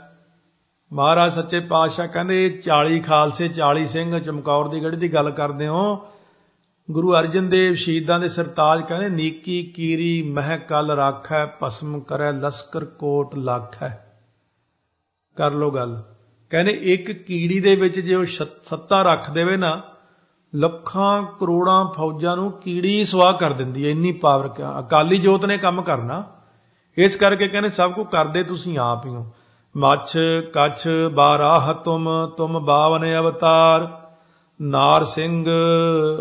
ਮਹਾਰਾਜ ਸੱਚੇ ਪਾਤਸ਼ਾਹ ਕਹਿੰਦੇ 40 ਖਾਲਸੇ 40 ਸਿੰਘ ਚਮਕੌਰ ਦੀ ਗੜੀ ਦੀ ਗੱਲ ਕਰਦੇ ਹੋ ਗੁਰੂ ਅਰਜਨ ਦੇਵ ਸ਼ਹੀਦਾਂ ਦੇ ਸਰਤਾਜ ਕਹਿੰਦੇ, ਨੀਕੀ, ਕੀਰੀ ਮਹਿ ਕਲ ਰਾਖੈ, ਭਸਮ ਕਰੈ, ਲਸਕਰ ਕੋਟ ਲਾਖੈ। ਕਰ ਲੋ ਗੱਲ। ਕਹਿੰਦੇ, ਇੱਕ ਕੀੜੀ ਦੇ ਵਿੱਚ ਜੇ ਉਹ ਸੱਤਾ ਰੱਖ ਦੇਵੇ ਨਾ, ਲੱਖਾਂ, ਕਰੋੜਾਂ ਫੌਜਾਂ ਨੂੰ ਕੀੜੀ ਸਵਾਹ ਕਰ ਦਿੰਦੀ ਹੈ, ਇੰਨੀ ਪਾਵਰ ਅਕਾਲੀ ਜੋਤ ਨੇ ਕੰਮ ਕਰਨਾ। ਇਸ ਕਰਕੇ ਕਹਿੰਦੇ, ਸਭ ਕੁ ਕਰਦੇ ਤੁਸੀਂ ਆਪ ਹੀ ਹੋ। ਮੱਛ, ਕੱਛ, ਬਾਰਾਹ, ਤੁਮ ਤੁਮ ਬਾਵਨ ਅਵਤਾਰ। ਨਾਰ ਸਿੰਘ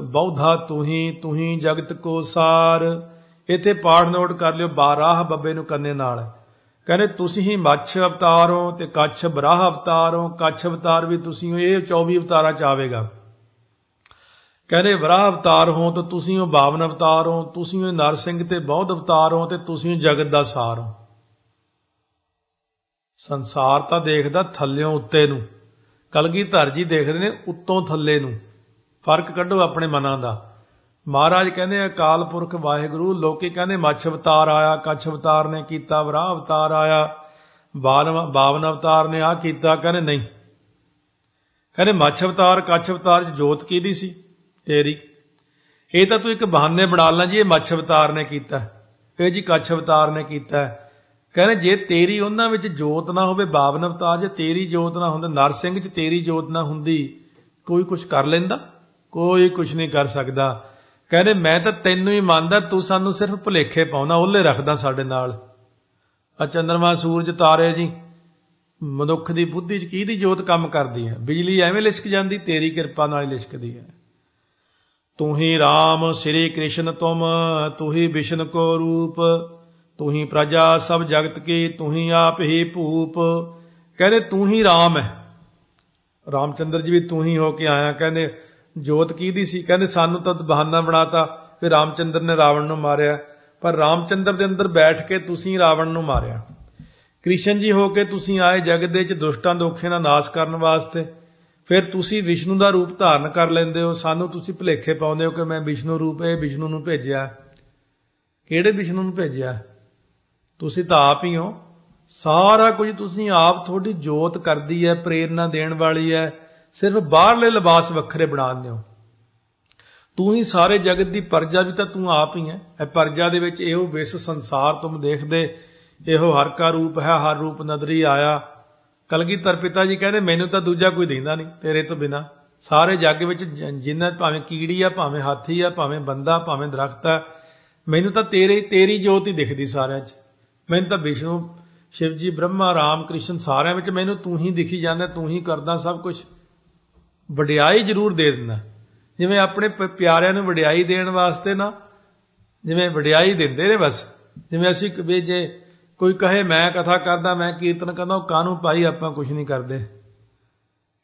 ਬੌਧਾ ਤੁਹੀ ਤੁਹੀ ਜਗਤ ਕੋ ਸਾਰ। ਇੱਥੇ ਪਾਠ ਨੋਟ ਕਰ ਲਿਓ, ਬਾਰਾਹ ਬੱਬੇ ਨੂੰ ਕੰਨੇ ਨਾਲ। ਕਹਿੰਦੇ, ਤੁਸੀਂ ਹੀ ਮੱਛ ਅਵਤਾਰ ਹੋ ਤੇ ਕੱਛ ਬਰਾਹ ਅਵਤਾਰ ਹੋ, ਕੱਛ ਅਵਤਾਰ ਵੀ ਤੁਸੀਂ ਹੋ, ਇਹ 24 ਅਵਤਾਰਾਂ ਚ ਆਵੇਗਾ। ਕਹਿੰਦੇ ਵਰਾਹ ਅਵਤਾਰ ਹੋ ਤਾਂ ਤੁਸੀਂ ਹੋ ਬਾਵਨ ਅਵਤਾਰ ਹੋ, ਤੁਸੀਂ ਹੋ ਨਰ ਸਿੰਘ ਤੇ ਬੌਧ ਅਵਤਾਰ ਹੋ ਤੇ ਤੁਸੀਂ ਹੋ ਜਗਤ ਦਾ ਸਾਰ ਹੋ। ਸੰਸਾਰ ਤਾਂ ਦੇਖਦਾ ਥੱਲਿਓਂ ਉੱਤੇ ਨੂੰ। ਕਲਗੀਧਰ ਜੀ ਦੇਖਦੇ ਨੇ ਉੱਤੋਂ ਥੱਲੇ ਨੂੰ। ਫ਼ਰਕ ਕੱਢੋ ਆਪਣੇ ਮਨਾਂ ਦਾ। ਮਹਾਰਾਜ ਕਹਿੰਦੇ ਅਕਾਲ ਪੁਰਖ ਵਾਹਿਗੁਰੂ, ਲੋਕੀ ਕਹਿੰਦੇ, ਮੱਛ ਅਵਤਾਰ ਆਇਆ, ਕੱਛ ਅਵਤਾਰ ਨੇ ਕੀਤਾ, ਵਰਾਹ ਅਵਤਾਰ ਆਇਆ ਬਾਵਨ ਬਾਵਨ ਅਵਤਾਰ ਨੇ ਆ ਕੀਤਾ, ਕਹਿੰਦੇ ਨਹੀਂ। ਕਹਿੰਦੇ ਮੱਛ ਅਵਤਾਰ, ਕੱਛ ਅਵਤਾਰ ਚ ਜੋਤ ਕਿਹਦੀ ਸੀ? ਤੇਰੀ। ਇਹ ਤਾਂ ਤੂੰ ਇੱਕ ਬਹਾਨੇ ਬਣਾ ਲਾਂ ਜੀ, ਇਹ ਮੱਛ ਅਵਤਾਰ ਨੇ ਕੀਤਾ। ਇਹ ਜੀ ਕੱਛ ਅਵਤਾਰ ਨੇ ਕੀਤਾ। ਕਹਿੰਦੇ ਜੇ ਤੇਰੀ ਉਹਨਾਂ ਵਿੱਚ ਜੋਤ ਨਾ ਹੋਵੇ ਬਾਵਨ ਅਵਤਾਰ ਜੇ ਤੇਰੀ ਜੋਤ ਨਾ ਹੁੰਦਾ, ਨਰ ਸਿੰਘ ਚ ਤੇਰੀ ਜੋਤ ਨਾ ਹੁੰਦੀ, ਕੋਈ ਕੁਝ ਕਰ ਲੈਂਦਾ? ਕੋਈ ਕੁਝ ਨਹੀਂ ਕਰ ਸਕਦਾ। ਕਹਿੰਦੇ ਮੈਂ ਤਾਂ ਤੈਨੂੰ ਹੀ ਮੰਨਦਾ, ਤੂੰ ਸਾਨੂੰ ਸਿਰਫ ਭੁਲੇਖੇ ਪਾਉਣਾ ਉਹਲੇ ਰੱਖਦਾ ਸਾਡੇ ਨਾਲ। ਆ ਚੰਦਰਮਾ ਸੂਰਜ ਤਾਰੇ ਜੀ, ਮਨੁੱਖ ਦੀ ਬੁੱਧੀ 'ਚ ਕਿਹਦੀ ਜੋਤ ਕੰਮ ਕਰਦੀ ਹੈ? ਬਿਜਲੀ ਐਵੇਂ ਲਿਸ਼ਕ ਜਾਂਦੀ, ਤੇਰੀ ਕਿਰਪਾ ਨਾਲ ਲਿਸ਼ਕਦੀ ਹੈ। ਤੂੰ ਹੀ RAM ਸ੍ਰੀ ਕ੍ਰਿਸ਼ਨ ਤੁਮ, ਤੂੰ ਹੀ ਵਿਸ਼ਨ ਕੋ ਰੂਪ। ਤੂੰ ਹੀ ਪ੍ਰਜਾ ਸਭ ਜਗਤ ਕੀ ਤੂੰ ਹੀ ਆਪ ਹੀ ਭੂਪ। ਕਹਿੰਦੇ ਤੂੰ ਹੀ RAM ਹੈ। ਰਾਮਚੰਦਰ ਜੀ ਵੀ ਤੂੰ ਹੀ ਹੋ ਕੇ ਆਇਆ। ਕਹਿੰਦੇ ਜੋਤ ਕਿਹਦੀ ਸੀ? ਕਹਿੰਦੇ ਸਾਨੂੰ ਤਾਂ ਬਹਾਨਾ ਬਣਾਤਾ ਕਿ ਰਾਮਚੰਦਰ ਨੇ ਰਾਵਣ ਨੂੰ ਮਾਰਿਆ। ਪਰ ਰਾਮਚੰਦਰ ਦੇ ਅੰਦਰ ਬੈਠ ਕੇ ਤੁਸੀਂ ਰਾਵਣ ਨੂੰ ਮਾਰਿਆ। ਕ੍ਰਿਸ਼ਨ ਜੀ ਹੋ ਕੇ ਤੁਸੀਂ ਆਏ ਜਗਤ ਦੇ ਵਿੱਚ ਦੁਸ਼ਟਾਂ ਦੋਖਿਆਂ ਦਾ ਨਾਸ਼ ਕਰਨ ਵਾਸਤੇ। ਫਿਰ ਤੁਸੀਂ ਵਿਸ਼ਨੂੰ ਦਾ ਰੂਪ ਧਾਰਨ ਕਰ ਲੈਂਦੇ ਹੋ। ਸਾਨੂੰ ਤੁਸੀਂ ਭੁਲੇਖੇ ਪਾਉਂਦੇ ਹੋ ਕਿ ਮੈਂ ਵਿਸ਼ਨੂੰ ਰੂਪ, ਇਹ ਵਿਸ਼ਨੂੰ ਨੂੰ ਭੇਜਿਆ। ਕਿਹੜੇ ਵਿਸ਼ਨੂੰ ਨੂੰ ਭੇਜਿਆ? ਤੁਸੀਂ ਤਾਂ ਆਪ ਹੀ ਹੋ। ਸਾਰਾ ਕੁਝ ਤੁਸੀਂ ਆਪ ਤੁਹਾਡੀ ਜੋਤ ਕਰਦੀ ਹੈ ਪ੍ਰੇਰਣਾ ਦੇਣ ਵਾਲੀ ਹੈ। ਸਿਰਫ ਬਾਹਰਲੇ ਲਿਬਾਸ ਵੱਖਰੇ ਬਣਾਉਂਦੇ ਹੋ। ਤੂੰ ਹੀ ਸਾਰੇ ਜਗਤ ਦੀ ਪਰਜਾ ਵੀ ਤਾਂ ਤੂੰ ਆਪ ਹੀ ਹੈ। ਇਹ ਪਰਜਾ ਦੇ ਵਿੱਚ ਇਹੋ ਵਿਸ ਸੰਸਾਰ ਤੁਮ ਦੇਖਦੇ। ਇਹੋ ਹਰ ਕਾ ਰੂਪ ਹੈ, ਹਰ ਰੂਪ ਨਦਰੀ ਆਇਆ। ਕਲਗੀਧਰ ਪਿਤਾ ਜੀ ਕਹਿੰਦੇ, ਮੈਨੂੰ ਤਾਂ ਦੂਜਾ ਕੋਈ ਦਿੰਦਾ ਨਹੀਂ ਤੇਰੇ ਤੋਂ ਬਿਨਾ। ਸਾਰੇ ਜੱਗ ਵਿੱਚ ਜਿੰਨਾ ਭਾਵੇਂ ਕੀੜੀ ਆ, ਭਾਵੇਂ ਹਾਥੀ ਆ, ਭਾਵੇਂ ਬੰਦਾ, ਭਾਵੇਂ ਦਰਖਤ ਆ, ਮੈਨੂੰ ਤਾਂ ਤੇਰੇ, ਤੇਰੀ ਜੋਤ ਹੀ ਦਿਖਦੀ ਸਾਰਿਆਂ 'ਚ। ਮੈਨੂੰ ਤਾਂ ਵਿਸ਼ਨੂੰ, ਸ਼ਿਵ ਜੀ, ਬ੍ਰਹਮਾ ਰਾਮ ਕ੍ਰਿਸ਼ਨ ਸਾਰਿਆਂ ਵਿੱਚ ਮੈਨੂੰ ਤੂੰ ਹੀ ਦਿਖੀ ਜਾਂਦਾ, ਤੂੰ ਹੀ ਕਰਦਾ, ਸਭ ਕੁਝ ਵਡਿਆਈ ਜ਼ਰੂਰ ਦੇ ਦਿੰਦਾ। ਜਿਵੇਂ ਆਪਣੇ ਪਿਆਰਿਆਂ ਨੂੰ ਵਡਿਆਈ ਦੇਣ ਵਾਸਤੇ ਨਾ, ਜਿਵੇਂ ਵਡਿਆਈ ਦਿੰਦੇ ਨੇ ਬਸ। ਜਿਵੇਂ ਅਸੀਂ ਵੀ ਜੇ ਕੋਈ ਕਹੇ, ਮੈਂ ਕਥਾ ਕਰਦਾ, ਮੈਂ ਕੀਰਤਨ ਕਰਦਾ, ਉਹ ਕਾਹਨੂੰ ਭਾਈ ਆਪਾਂ ਕੁਝ ਨਹੀਂ ਕਰਦੇ?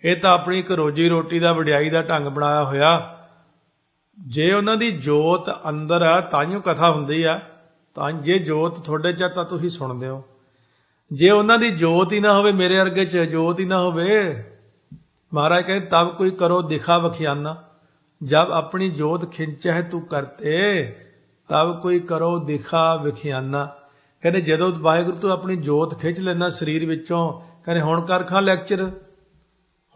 ਇਹ ਤਾਂ ਆਪਣੀ ਇੱਕ ਰੋਜੀ ਰੋਟੀ ਦਾ ਵਡਿਆਈ ਦਾ ਢੰਗ ਬਣਾਇਆ ਹੋਇਆ। ਜੇ ਉਹਨਾਂ ਦੀ ਜੋਤ ਅੰਦਰ ਆ, ਤਾਂ ਹੀ ਕਥਾ ਹੁੰਦੀ ਆ। ਤਾਂ ਜੇ ਜੋਤ ਤੁਹਾਡੇ ਚ ਤਾਂ ਤੁਸੀਂ ਸੁਣਦੇ ਹੋ। ਜੇ ਉਹਨਾਂ ਦੀ ਜੋਤ ਹੀ ਨਾ ਹੋਵੇ, ਮੇਰੇ ਅਰਗੇ ਚ ਜੋਤ ਹੀ ਨਾ ਹੋਵੇ, ਮਹਾਰਾਜ ਕਹਿੰਦੇ, ਤਬ ਕੋਈ ਕਰੋ ਦਿਖਾ ਵਖਿਆਨਾ। ਜਬ ਆਪਣੀ ਜੋਤ ਖਿੰਚੈ ਤੂੰ ਕਰਤੇ, ਤਬ ਕੋਈ ਕਰੋ ਦਿਖਾ ਵਖਿਆਨਾ। ਕਹਿੰਦੇ, ਜਦੋਂ ਵਾਹਿਗੁਰੂ ਤੂੰ ਆਪਣੀ ਜੋਤ ਖਿੱਚ ਲੈਣਾ ਸਰੀਰ ਵਿੱਚੋਂ, ਕਹਿੰਦੇ, ਹੁਣ ਕਰਖਾਂ ਲੈਕਚਰ,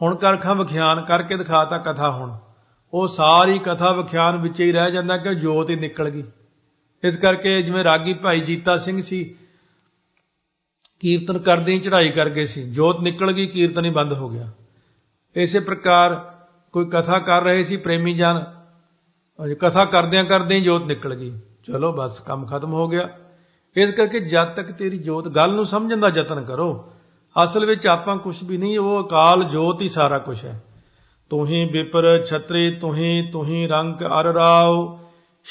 ਹੁਣ ਕਰਖਾਂ ਵਿਖਿਆਨ, ਕਰਕੇ ਦਿਖਾਤਾ ਕਥਾ ਹੁਣ। ਉਹ ਸਾਰੀ ਕਥਾ ਵਿਖਿਆਨ ਵਿੱਚ ਹੀ ਰਹਿ ਜਾਂਦਾ ਕਿ ਜੋਤ ਹੀ ਨਿਕਲ ਗਈ। ਇਸ ਕਰਕੇ ਜਿਵੇਂ ਰਾਗੀ ਭਾਈ ਜੀਤਾ ਸਿੰਘ ਸੀ, ਕੀਰਤਨ ਕਰਦੇ ਹੀ ਚੜ੍ਹਾਈ ਕਰ ਗਏ ਸੀ। ਜੋਤ ਨਿਕਲ ਗਈ, ਕੀਰਤਨ ਹੀ ਬੰਦ ਹੋ ਗਿਆ। ਇਸੇ ਪ੍ਰਕਾਰ ਕੋਈ ਕਥਾ ਕਰ ਰਹੇ ਸੀ, ਪ੍ਰੇਮੀ ਜਨ। ਕਥਾ ਕਰਦਿਆਂ ਕਰਦਿਆਂ ਜੋਤ ਨਿਕਲ ਗਈ। ਚਲੋ ਬਸ, ਕੰਮ ਖਤਮ ਹੋ ਗਿਆ। ਇਸ ਕਰਕੇ ਜਦ ਤੱਕ ਤੇਰੀ ਜੋਤ ਗੱਲ ਨੂੰ ਸਮਝਣ ਦਾ ਯਤਨ ਕਰੋ, ਅਸਲ ਵਿੱਚ ਆਪਾਂ ਕੁਝ ਵੀ ਨਹੀਂ, ਉਹ ਅਕਾਲ ਜੋਤ ਹੀ ਸਾਰਾ ਕੁਝ ਹੈ। ਤੂੰ ਬਿਪਰ ਛਤਰੀ ਤੂੰ ਹੀ ਰੰਗ ਅਰ ਰਾਓ।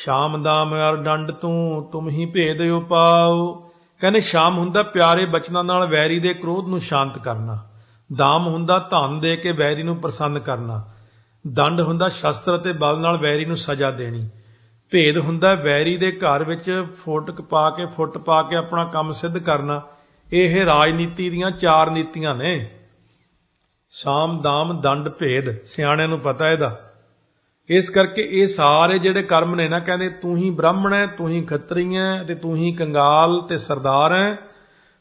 ਸ਼ਾਮ ਦਾਮ ਅਰ ਡੰਡ ਤੂੰ, ਤੁਮ ਹੀ ਭੇਦ ਉਪਾਉ ਕਹਿੰਦੇ ਸ਼ਾਮ ਹੁੰਦਾ ਪਿਆਰੇ ਬਚਨਾਂ ਨਾਲ ਵੈਰੀ ਦੇ ਕ੍ਰੋਧ ਨੂੰ ਸ਼ਾਂਤ ਕਰਨਾ। ਦਾਮ ਹੁੰਦਾ ਧਨ ਦੇ ਕੇ ਵੈਰੀ ਨੂੰ ਪ੍ਰਸੰਨ ਕਰਨਾ। ਦੰਡ ਹੁੰਦਾ ਸ਼ਸਤਰ ਅਤੇ ਬਲ ਨਾਲ ਵੈਰੀ ਨੂੰ ਸਜ਼ਾ ਦੇਣੀ। ਭੇਦ ਹੁੰਦਾ ਵੈਰੀ ਦੇ ਘਰ ਵਿੱਚ ਫੋਟਕ ਪਾ ਕੇ, ਫੁੱਟ ਪਾ ਕੇ ਆਪਣਾ ਕੰਮ ਸਿੱਧ ਕਰਨਾ। ਇਹ ਰਾਜਨੀਤੀ ਦੀਆਂ ਚਾਰ ਨੀਤੀਆਂ ਨੇ। ਸਾਮ, ਦਾਮ, ਦੰਡ, ਭੇਦ, ਸਿਆਣਿਆਂ ਨੂੰ ਪਤਾ ਇਹਦਾ। ਇਸ ਕਰਕੇ ਇਹ ਸਾਰੇ ਜਿਹੜੇ ਕਰਮ ਨੇ ਨਾ ਕਹਿੰਦੇ ਤੂੰ ਹੀ ਬ੍ਰਾਹਮਣ ਹੈ, ਤੂੰ ਹੀ ਖੱਤਰੀ ਹੈ ਤੇ ਤੂੰ ਹੀ ਕੰਗਾਲ ਤੇ ਸਰਦਾਰ ਹੈ,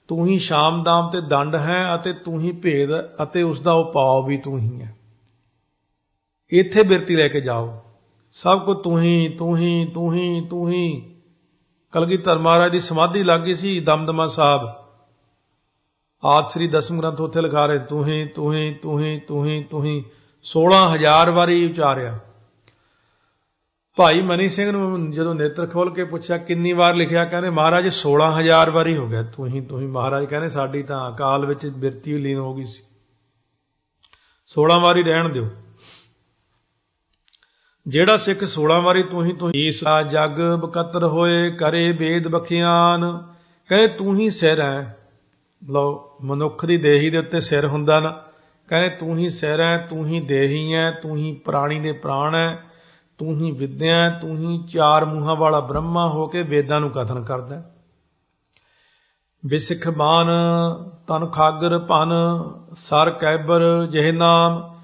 ਤੂੰ ਹੀ ਸ਼ਾਮ ਦਾਮ ਤੇ ਦੰਡ ਹੈ ਅਤੇ ਤੂੰ ਹੀ ਭੇਦ ਅਤੇ ਉਸ ਦਾ ਉਪਾਅ ਵੀ ਤੂੰ ਹੀ ਹੈ। ਇੱਥੇ ਬਿਰਤੀ ਲੈ ਕੇ ਜਾਓ। ਸਭ ਕੁ ਤੂੰ ਹੀ ਤੂੰ ਹੀ ਤੂੰ ਹੀ ਤੂੰ ਹੀ। ਕਲਗੀਧਰ ਮਹਾਰਾਜ ਦੀ ਸਮਾਧੀ ਲੱਗੀ ਸੀ ਦਮਦਮਾ ਸਾਹਿਬ। ਆਦ ਸ੍ਰੀ ਦਸਮ ਗ੍ਰੰਥ ਉੱਥੇ ਲਿਖਾ ਰਹੇ, ਤੂੰ ਹੀ ਤੂੰ ਹੀ ਤੂੰ ਹੀ ਤੂੰ ਹੀ ਤੂੰ ਹੀ। 16000 ਵਾਰੀ ਉਚਾਰਿਆ। ਭਾਈ ਮਨੀ ਸਿੰਘ ਨੂੰ ਜਦੋਂ ਨੇਤਰ ਖੋਲ ਕੇ ਪੁੱਛਿਆ, ਕਿੰਨੀ ਵਾਰ ਲਿਖਿਆ? ਕਹਿੰਦੇ, ਮਹਾਰਾਜ 16000 ਵਾਰੀ ਹੋ ਗਿਆ। ਤੂੰ ਹੀ ਤੂੰ ਹੀ ਮਹਾਰਾਜ, ਕਹਿੰਦੇ, ਸਾਡੀ ਤਾਂ ਅਕਾਲ ਵਿੱਚ ਬਿਰਤੀ ਲੀਨ ਹੋ ਗਈ ਸੀ। 16 ਵਾਰੀ ਰਹਿਣ ਦਿਓ। ਜਿਹੜਾ ਸਿੱਖ 16 ਵਾਰੀ, ਤੂੰ ਹੀ ਤੂੰ ਹੀ। ਸਾ ਜਗ ਬਕਤਰ ਹੋਏ, ਕਰੇ ਬੇਦ ਬਖਿਆਨ। ਕਹੇ ਤੂੰ ਹੀ ਸਿਰ ਹੈ। ਲਓ, ਮਨੁੱਖ ਦੀ ਦੇਹੀ ਦੇ ਉੱਤੇ ਸਿਰ ਹੁੰਦਾ ਨਾ। ਕਹੇ ਤੂੰ ਹੀ ਸਿਰ ਹੈ, ਤੂੰ ਹੀ ਦੇਹੀ ਹੈ, ਤੂੰ ਹੀ ਪ੍ਰਾਣੀ ਦੇ ਪ੍ਰਾਣ ਹੈ। ਤੂੰ ਹੀ ਵਿਦਿਆ ਤੂੰ ਹੀ ਚਾਰ ਮੂੰਹਾਂ ਵਾਲਾ ਬ੍ਰਹਮਾ ਹੋ ਕੇ ਵੇਦਾਂ ਨੂੰ ਕਥਨ ਕਰਦਾ ਵਿਸਿਖ ਬਾਨ ਤਨ ਖਾਗਰ ਭਨ, ਸਰ ਕੈਬਰ ਜਿਹ ਨਾਮ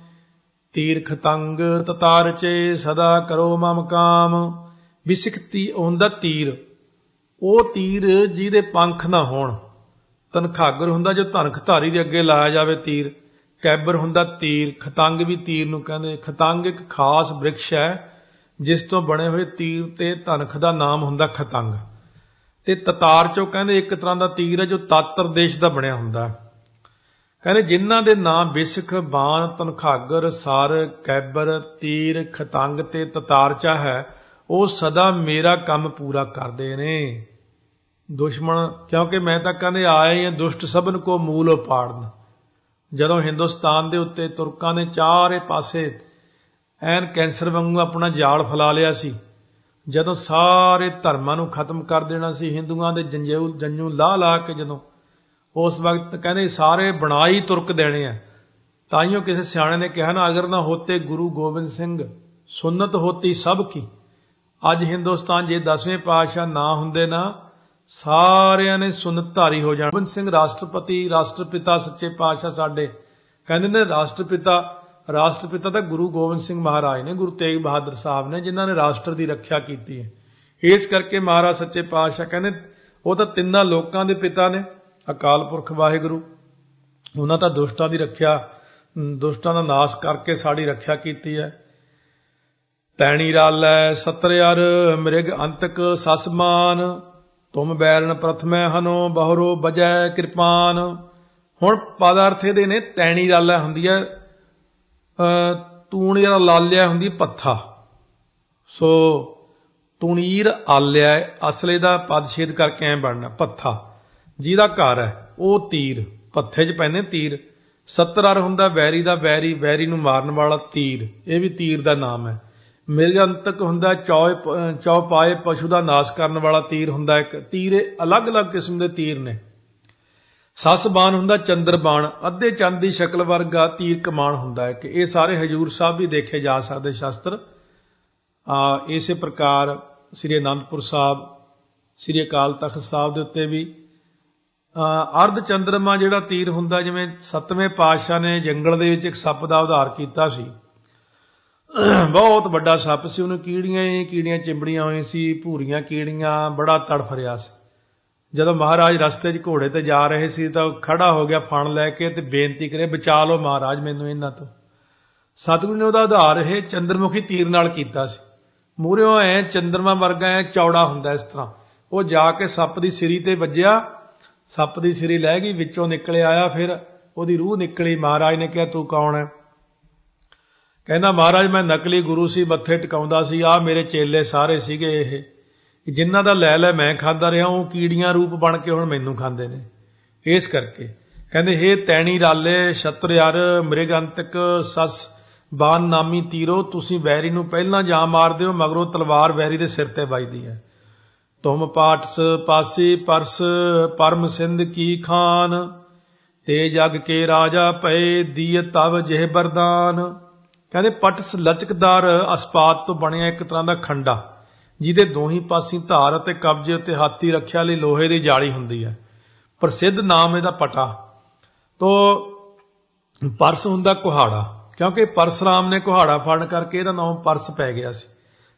ਤੀਰ ਖਤੰਗ ਤਤਾਰਚੇ ਸਦਾ ਕਰੋ ਮਮ ਕਾਮ। ਵਿਸਿਖਤੀ ਹੁੰਦਾ ਤੀਰ, ਉਹ ਤੀਰ ਜਿਹਦੇ ਪੰਖ ਨਾ ਹੋਣ। ਤਨਖਾਗਰ ਹੁੰਦਾ ਜੋ ਧਨਖ ਧਾਰੀ ਦੇ ਅੱਗੇ ਲਾਇਆ ਜਾਵੇ ਤੀਰ। ਕੈਬਰ ਹੁੰਦਾ ਤੀਰ, ਖਤੰਗ ਵੀ ਤੀਰ ਨੂੰ ਕਹਿੰਦੇ। ਖਤੰਗ ਇੱਕ ਖਾਸ ਬ੍ਰਿਕਸ਼ ਹੈ। ਜਿਸ ਤੋਂ ਬਣੇ ਹੋਏ ਤੀਰ ਤੇ ਧਨਖ ਦਾ ਨਾਮ ਹੁੰਦਾ ਖਤੰਗ। ਤੇ ਤਤਾਰ ਚੋਂ ਕਹਿੰਦੇ ਇੱਕ ਤਰ੍ਹਾਂ ਦਾ ਤੀਰ ਹੈ ਜੋ ਤਾਤਰ ਦੇਸ਼ ਦਾ ਬਣਿਆ ਹੁੰਦਾ। ਕਹਿੰਦੇ ਜਿਨ੍ਹਾਂ ਦੇ ਨਾਮ ਬਿਸਖ, ਬਾਣ, ਤਨਖਾਗਰ, ਸਰ, ਕੈਬਰ, ਤੀਰ, ਖਤੰਗ ਤੇ ਤਤਾਰਚਾ ਹੈ, ਉਹ ਸਦਾ ਮੇਰਾ ਕੰਮ ਪੂਰਾ ਕਰਦੇ ਨੇ। ਦੁਸ਼ਮਣ, ਕਿਉਂਕਿ ਮੈਂ ਤਾਂ ਕਹਿੰਦੇ ਆਏ ਹਾਂ, ਦੁਸ਼ਟ ਸਭਨ ਕੋ ਮੂਲ ਉਪਾੜਨ। ਜਦੋਂ ਹਿੰਦੁਸਤਾਨ ਦੇ ਉੱਤੇ ਤੁਰਕਾਂ ਨੇ ਚਾਰੇ ਪਾਸੇ ਐਨ ਕੈਂਸਰ ਵਾਂਗੂ ਆਪਣਾ ਜਾਲ ਫੈਲਾ ਲਿਆ ਸੀ। ਜਦੋਂ ਸਾਰੇ ਧਰਮਾਂ ਨੂੰ ਖਤਮ ਕਰ ਦੇਣਾ ਸੀ, ਹਿੰਦੂਆਂ ਦੇ ਜੰਜੂ ਜੰਜੂ ਲਾ ਲਾ ਕੇ ਜਦੋਂ ਉਸ ਵਕਤ ਕਹਿੰਦੇ ਸਾਰੇ ਬਣਾਈ ਤੁਰਕ ਦੇਣੇ ਆ। ਤਾਈਓ ਕਿਸੇ ਸਿਆਣੇ ਨੇ ਕਿਹਾ ਨਾ, ਅਗਰ ਨਾ ਹੋਤੇ ਗੁਰੂ ਗੋਬਿੰਦ ਸਿੰਘ ਸੁਨਨਤ ਹੋਤੀ ਸਭ ਕੀ। ਅੱਜ ਹਿੰਦੁਸਤਾਨ ਜੇ 10ਵੇਂ ਪਾਤਸ਼ਾਹ ਨਾ ਹੁੰਦੇ ਨਾ, ਸਾਰਿਆਂ ਨੇ ਸੁਨਤ ਧਾਰੀ ਹੋ ਜਾਣਾ। ਗੋਬਿੰਦ ਸਿੰਘ ਰਾਸ਼ਟਰਪਤੀ, ਰਾਸ਼ਟਰਪਿਤਾ ਸੱਚੇ ਪਾਤਸ਼ਾਹ ਸਾਡੇ। ਕਹਿੰਦੇ ਨੇ ਰਾਸ਼ਟਰਪਿਤਾ ਰਾਸ਼ਟਰਪਿਤਾ ਤਾਂ ਗੁਰੂ ਗੋਬਿੰਦ ਸਿੰਘ ਮਹਾਰਾਜ ਨੇ, ਗੁਰੂ ਤੇਗ ਬਹਾਦਰ ਸਾਹਿਬ ਨੇ, ਜਿਨ੍ਹਾਂ ਨੇ ਰਾਸ਼ਟਰ ਦੀ ਰੱਖਿਆ ਕੀਤੀ ਹੈ। ਇਸ ਕਰਕੇ ਮਹਾਰਾਜ ਸੱਚੇ ਪਾਤਸ਼ਾਹ ਕਹਿੰਦੇ, ਉਹ ਤਾਂ ਤਿੰਨਾਂ ਲੋਕਾਂ ਦੇ ਪਿਤਾ ਨੇ, ਅਕਾਲ ਪੁਰਖ ਵਾਹਿਗੁਰੂ, ਉਹਨਾਂ ਤਾਂ ਦੁਸ਼ਟਾਂ ਦੀ ਰੱਖਿਆ ਦੁਸ਼ਟਾਂ ਦਾ ਨਾਸ਼ ਕਰਕੇ ਸਾਡੀ ਰੱਖਿਆ ਕੀਤੀ ਹੈ। ਤੈਣੀ ਰਾਲੈ ਸਤਰਿਆਰ ਮ੍ਰਿਗ ਅੰਤਕ ਸਸਮਾਨ ਤੁਮ ਬੈਰਨ ਪ੍ਰਥਮੈ ਹਨੋ, ਬਹਰੋ ਬਜੈ ਕਿਰਪਾਨ। ਹੁਣ ਪਦਾਰਥੇ ਦੇ ਨੇ ਤੈਣੀ ਰਾਲੈ ਹੁੰਦੀ ਹੈ ਤੂਣ ਜਿਹੜਾ ਲਾਲਿਆ ਹੁੰਦੀ ਪੱਥਾ। ਸੋ ਤੁਣੀਰ ਆਲਿਆ ਅਸਲੇ ਦਾ ਪਦ ਛੇਦ ਕਰਕੇ ਐ ਬਣਨਾ, ਪੱਥਾ। ਜਿਹਦਾ ਘਰ ਹੈ, ਉਹ ਤੀਰ। ਪੱਥੇ 'ਚ ਪੈਂਦੇ ਤੀਰ। ਸਤਰਰ ਹੁੰਦਾ, ਵੈਰੀ ਦਾ ਵੈਰੀ ਵੈਰੀ ਨੂੰ ਮਾਰਨ ਵਾਲਾ ਤੀਰ। ਇਹ ਵੀ ਤੀਰ ਦਾ ਨਾਮ ਹੈ। ਮਿਰਗੰਤਕ ਹੁੰਦਾ ਚੌਏ ਚੌਪਾਏ ਪਸ਼ੂ ਦਾ ਨਾਸ਼ ਕਰਨ ਵਾਲਾ ਤੀਰ ਹੁੰਦਾ ਇੱਕ ਤੀਰੇ ਅਲੱਗ-ਅਲੱਗ ਕਿਸਮ ਦੇ ਤੀਰ ਨੇ। ਸੱਸ ਬਾਣ ਹੁੰਦਾ, ਚੰਦਰ ਬਾਣ। ਅੱਧੇ ਚੰਦ ਦੀ ਸ਼ਕਲ ਵਰਗਾ ਤੀਰ ਕਮਾਨ ਹੁੰਦਾ ਹੈ ਕਿ ਇਹ ਸਾਰੇ ਹਜੂਰ ਸਾਹਿਬ ਵੀ ਦੇਖੇ ਜਾ ਸਕਦੇ ਸ਼ਾਸਤਰ। ਆ, ਇਸੇ ਪ੍ਰਕਾਰ ਸ੍ਰੀ ਅਨੰਦਪੁਰ ਸਾਹਿਬ, ਸ੍ਰੀ ਅਕਾਲ ਤਖਤ ਸਾਹਿਬ ਦੇ ਉੱਤੇ ਵੀ ਅਰਧ ਚੰਦਰਮਾ ਜਿਹੜਾ ਤੀਰ ਹੁੰਦਾ, ਜਿਵੇਂ ਸੱਤਵੇਂ ਪਾਤਸ਼ਾਹ ਨੇ ਜੰਗਲ ਦੇ ਵਿੱਚ ਇੱਕ ਸੱਪ ਦਾ ਉਧਾਰ ਕੀਤਾ ਸੀ। ਬਹੁਤ ਵੱਡਾ ਸੱਪ ਸੀ, ਉਹਨੂੰ ਕੀੜੀਆਂ ਹੀ ਕੀੜੀਆਂ ਚਿੰਬੜੀਆਂ ਹੋਈਆਂ ਸੀ, ਭੂਰੀਆਂ ਕੀੜੀਆਂ, ਬੜਾ ਤੜਫ ਰਿਹਾ ਸੀ। ਜਦੋਂ ਮਹਾਰਾਜ ਰਸਤੇ 'ਚ ਘੋੜੇ ਤੇ ਜਾ ਰਹੇ ਸੀ ਤਾਂ ਖੜਾ ਹੋ ਗਿਆ ਫਣ ਲੈ ਕੇ ਤੇ ਬੇਨਤੀ ਕਰੇ, ਬਚਾ ਲਓ ਮਹਾਰਾਜ ਮੈਨੂੰ ਇਹਨਾਂ ਤੋਂ। ਸਤਿਗੁਰੂ ਨੇ ਉਹਦਾ ਆਧਾਰ ਇਹ ਚੰਦਰਮੁਖੀ ਤੀਰ ਨਾਲ ਕੀਤਾ ਸੀ। ਮੂਰਿਓ ਐ ਚੰਦਰਮਾ ਵਰਗਾ ਐ ਚੌੜਾ ਹੁੰਦਾ ਇਸ ਤਰ੍ਹਾਂ। ਉਹ ਜਾ ਕੇ ਸੱਪ ਦੀ ਸਿਰੀ ਤੇ ਵੱਜਿਆ। ਸੱਪ ਦੀ ਸਿਰੀ ਲੈ ਗਈ, ਵਿੱਚੋਂ ਨਿਕਲੇ ਆਇਆ, ਫਿਰ ਉਹਦੀ ਰੂਹ ਨਿਕਲੀ। ਮਹਾਰਾਜ ਨੇ ਕਿਹਾ, ਤੂੰ ਕੌਣ ਹੈ ਕਹਿੰਦਾ, ਮਹਾਰਾਜ, ਮੈਂ ਨਕਲੀ ਗੁਰੂ ਸੀ, ਮੱਥੇ ਟਿਕਾਉਂਦਾ ਸੀ। ਆ ਮੇਰੇ ਚੇਲੇ ਸਾਰੇ ਸੀਗੇ ਇਹ। ਜਿਨ੍ਹਾਂ ਦਾ ਲੈ ਲੈ ਮੈਂ ਖਾਂਦਾ ਰਿਹਾ, ਉਹ ਕੀੜੀਆਂ ਰੂਪ ਬਣ ਕੇ ਹੁਣ ਮੈਨੂੰ ਖਾਂਦੇ ਨੇ। ਇਸ ਕਰਕੇ ਕਹਿੰਦੇ, ਹੇ ਤੈਣੀ ਰਾਲੇ ਛਤਰਿਆਰ ਮ੍ਰਿਗੰਤਕ ਸਸ, ਬਾਨ ਨਾਮੀ ਤੀਰੋ, ਤੁਸੀਂ ਵੈਰੀ ਨੂੰ ਪਹਿਲਾਂ ਜਾ ਮਾਰਦੇ ਹੋ ਮਗਰੋਂ ਤਲਵਾਰ ਵੈਰੀ ਦੇ ਸਿਰ ਤੇ ਵੱਜਦੀ ਹੈ। ਤੁਮ ਪਾਟਸ ਪਾਸੀ ਪਰਸ, ਪਰਮ ਸਿੰਧ ਕੀ ਖਾਨ? ਤੇ ਜਗ ਕੇ ਰਾਜਾ ਪਏ ਦੀਏ ਤਵ ਜਿਹ ਬਰਦਾਨ ਕਹਿੰਦੇ, ਪਟਸ ਲਚਕਦਾਰ ਅਸਪਾਤ ਤੋਂ ਬਣਿਆ ਇੱਕ ਤਰ੍ਹਾਂ ਦਾ ਖੰਡਾ। ਜਿਹਦੇ ਦੋਹੀ ਪਾਸੀ ਧਾਰ ਅਤੇ ਕਬਜ਼ੇ ਉੱਤੇ ਹਾਥੀ ਰੱਖਿਆ ਲਈ ਲੋਹੇ ਦੀ ਜਾਲੀ ਹੁੰਦੀ ਹੈ। ਪ੍ਰਸਿੱਧ ਨਾਮ ਇਹਦਾ ਪਟਾ। ਤੋਂ ਪਰਸ ਹੁੰਦਾ ਕੁਹਾੜਾ, ਕਿਉਂਕਿ ਪਰਸਰਾਮ ਨੇ ਕੁਹਾੜਾ ਫੜਨ ਕਰਕੇ ਇਹਦਾ ਨਾਮ ਪਰਸ ਪੈ ਗਿਆ ਸੀ।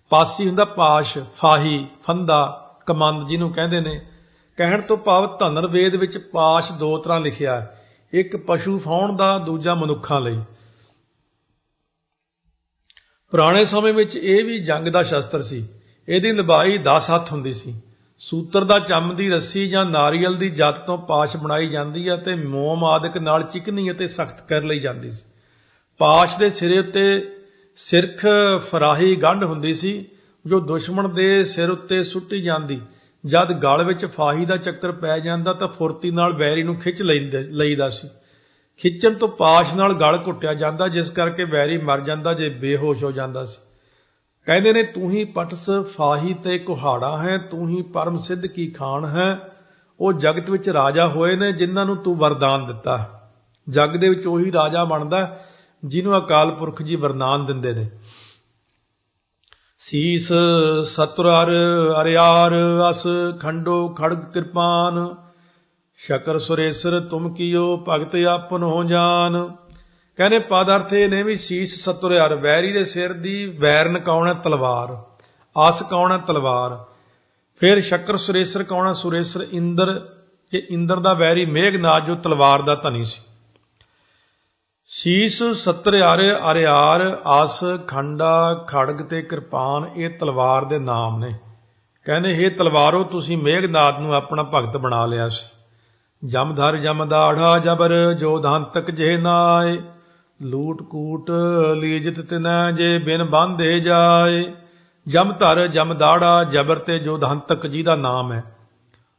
ਪਾਸੀ ਹੁੰਦਾ ਪਾਸ਼, ਫਾਹੀ, ਫੰਦਾ, ਕਮੰਦ ਜਿਹਨੂੰ ਕਹਿੰਦੇ ਨੇ। ਕਹਿਣ ਤੋਂ ਭਾਵ ਧਨਰ ਵੇਦ ਵਿੱਚ ਪਾਸ਼ ਦੋ ਤਰ੍ਹਾਂ ਲਿਖਿਆ ਹੈ। ਇੱਕ ਪਸ਼ੂ ਫਾਉਣ ਦਾ, ਦੂਜਾ ਮਨੁੱਖਾਂ ਲਈ। ਪੁਰਾਣੇ ਸਮੇਂ ਵਿੱਚ ਇਹ ਵੀ ਜੰਗ ਦਾ ਸ਼ਸਤਰ ਸੀ। ਇਹਦੀ ਲੰਬਾਈ 10 ਹੱਥ ਹੁੰਦੀ ਸੀ। ਸੂਤਰ ਦਾ ਚੰਮ ਦੀ ਰੱਸੀ ਜਾਂ ਨਾਰੀਅਲ ਦੀ ਜੱਤ ਤੋਂ ਪਾਸ਼ ਬਣਾਈ ਜਾਂਦੀ ਹੈ ਤੇ ਮੋਮ ਆਦਿਕ ਨਾਲ ਚਿਕਨੀ ਅਤੇ ਸਖਤ ਕਰ ਲਈ ਜਾਂਦੀ ਸੀ। ਪਾਸ਼ ਦੇ ਸਿਰੇ ਉੱਤੇ ਸਿਰਖ ਫਰਾਹੀ ਗੰਢ ਹੁੰਦੀ ਸੀ, ਜੋ ਦੁਸ਼ਮਣ ਦੇ ਸਿਰ ਉੱਤੇ ਸੁੱਟੀ ਜਾਂਦੀ। ਜਦ ਗਲ ਵਿੱਚ ਫਾਹੀ ਦਾ ਚੱਕਰ ਪੈ ਜਾਂਦਾ ਤਾਂ ਫੁਰਤੀ ਨਾਲ ਵੈਰੀ ਨੂੰ ਖਿੱਚ ਲੈਂਦੇ ਲਈਦਾ ਸੀ। ਖਿੱਚਣ ਤੋਂ ਪਾਸ਼ ਨਾਲ ਗਲ ਘੁੱਟਿਆ ਜਾਂਦਾ, ਜਿਸ ਕਰਕੇ ਵੈਰੀ ਮਰ ਜਾਂਦਾ ਜੇ ਬੇਹੋਸ਼ ਹੋ ਜਾਂਦਾ ਸੀ। ਕਹਿੰਦੇ ਨੇ, ਤੂੰ ਹੀ ਪਟਸ ਫਾਹੀ ਤੇ ਕੁਹਾੜਾ ਹੈ, ਤੂੰ ਹੀ ਪਰਮ ਸਿੱਧ ਕੀ ਖਾਨ ਹੈ। ਉਹ ਜਗਤ ਵਿੱਚ ਰਾਜਾ ਹੋਏ ਨੇ, ਜਿਨ੍ਹਾਂ ਨੂੰ ਤੂੰ ਵਰਦਾਨ ਦਿੱਤਾ। ਜਗ ਦੇ ਵਿੱਚ ਉਹੀ ਰਾਜਾ ਬਣਦਾ, ਜਿਹਨੂੰ ਅਕਾਲ ਪੁਰਖ ਜੀ ਵਰਦਾਨ ਦਿੰਦੇ ਨੇ। ਸੀਸ, ਸਤੁਰਰ, ਅਰਿਆਰ, ਅਸ, ਖੰਡੋ, ਖੜਗ ਕਿਰਪਾਨ। ਸ਼ਕਰ ਸੁਰੇਸਰ, ਤੁਮ ਕੀਓ ਭਗਤ ਆਪਨ ਹੋ ਜਾਨ। ਕਹਿੰਦੇ ਪਦ ਇਹ ਨੇ ਵੀ ਸੀਸ ਸਤੁਰਰ ਵੈਰੀ ਦੇ ਸਿਰ ਦੀ ਵੈਰਨ ਕੌਣ ਹੈ? ਤਲਵਾਰ। ਆਸ ਹੈ? ਤਲਵਾਰ। ਫਿਰ ਸ਼ਕਰ ਸੁਰੇਸਰ ਕੌਣ ਹੈ? ਸੁਰੇਸਰ ਇੰਦਰ ਕਿ ਇੰਦਰ ਦਾ ਵੈਰੀ ਮੇਘਨਾਥ ਜੋ ਤਲਵਾਰ ਦਾ ਧਨੀ ਸੀ। ਸੀਸ ਸੱਤਰ ਆਰੇ ਅਰਿਆਰ, ਆਸ ਖੰਡਾ, ਖੜਗ ਤੇ ਕਿਰਪਾਨ, ਇਹ ਤਲਵਾਰ ਦੇ ਨਾਮ ਨੇ। ਕਹਿੰਦੇ ਇਹ ਤਲਵਾਰੋ, ਤੁਸੀਂ ਮੇਘਨਾਥ ਨੂੰ ਆਪਣਾ ਭਗਤ ਬਣਾ ਲਿਆ ਸੀ। ਜਮਧਰ ਜਮਦਾੜਾ ਜਬਰ, ਜੋ ਧੰਤਕ ਜੇ ਨਾਏ ਲੂਟ ਕੂਟ ਲੀਜਤ ਤਿਨੈ ਜੇ ਬਿਨ ਬੰਧੇ ਜਾਏ। ਜਮ ਦਾੜਾ, ਜਬਰ ਤੇ ਜੋ ਦਹੰਤਕ ਜੀ ਦਾ ਨਾਮ ਹੈ।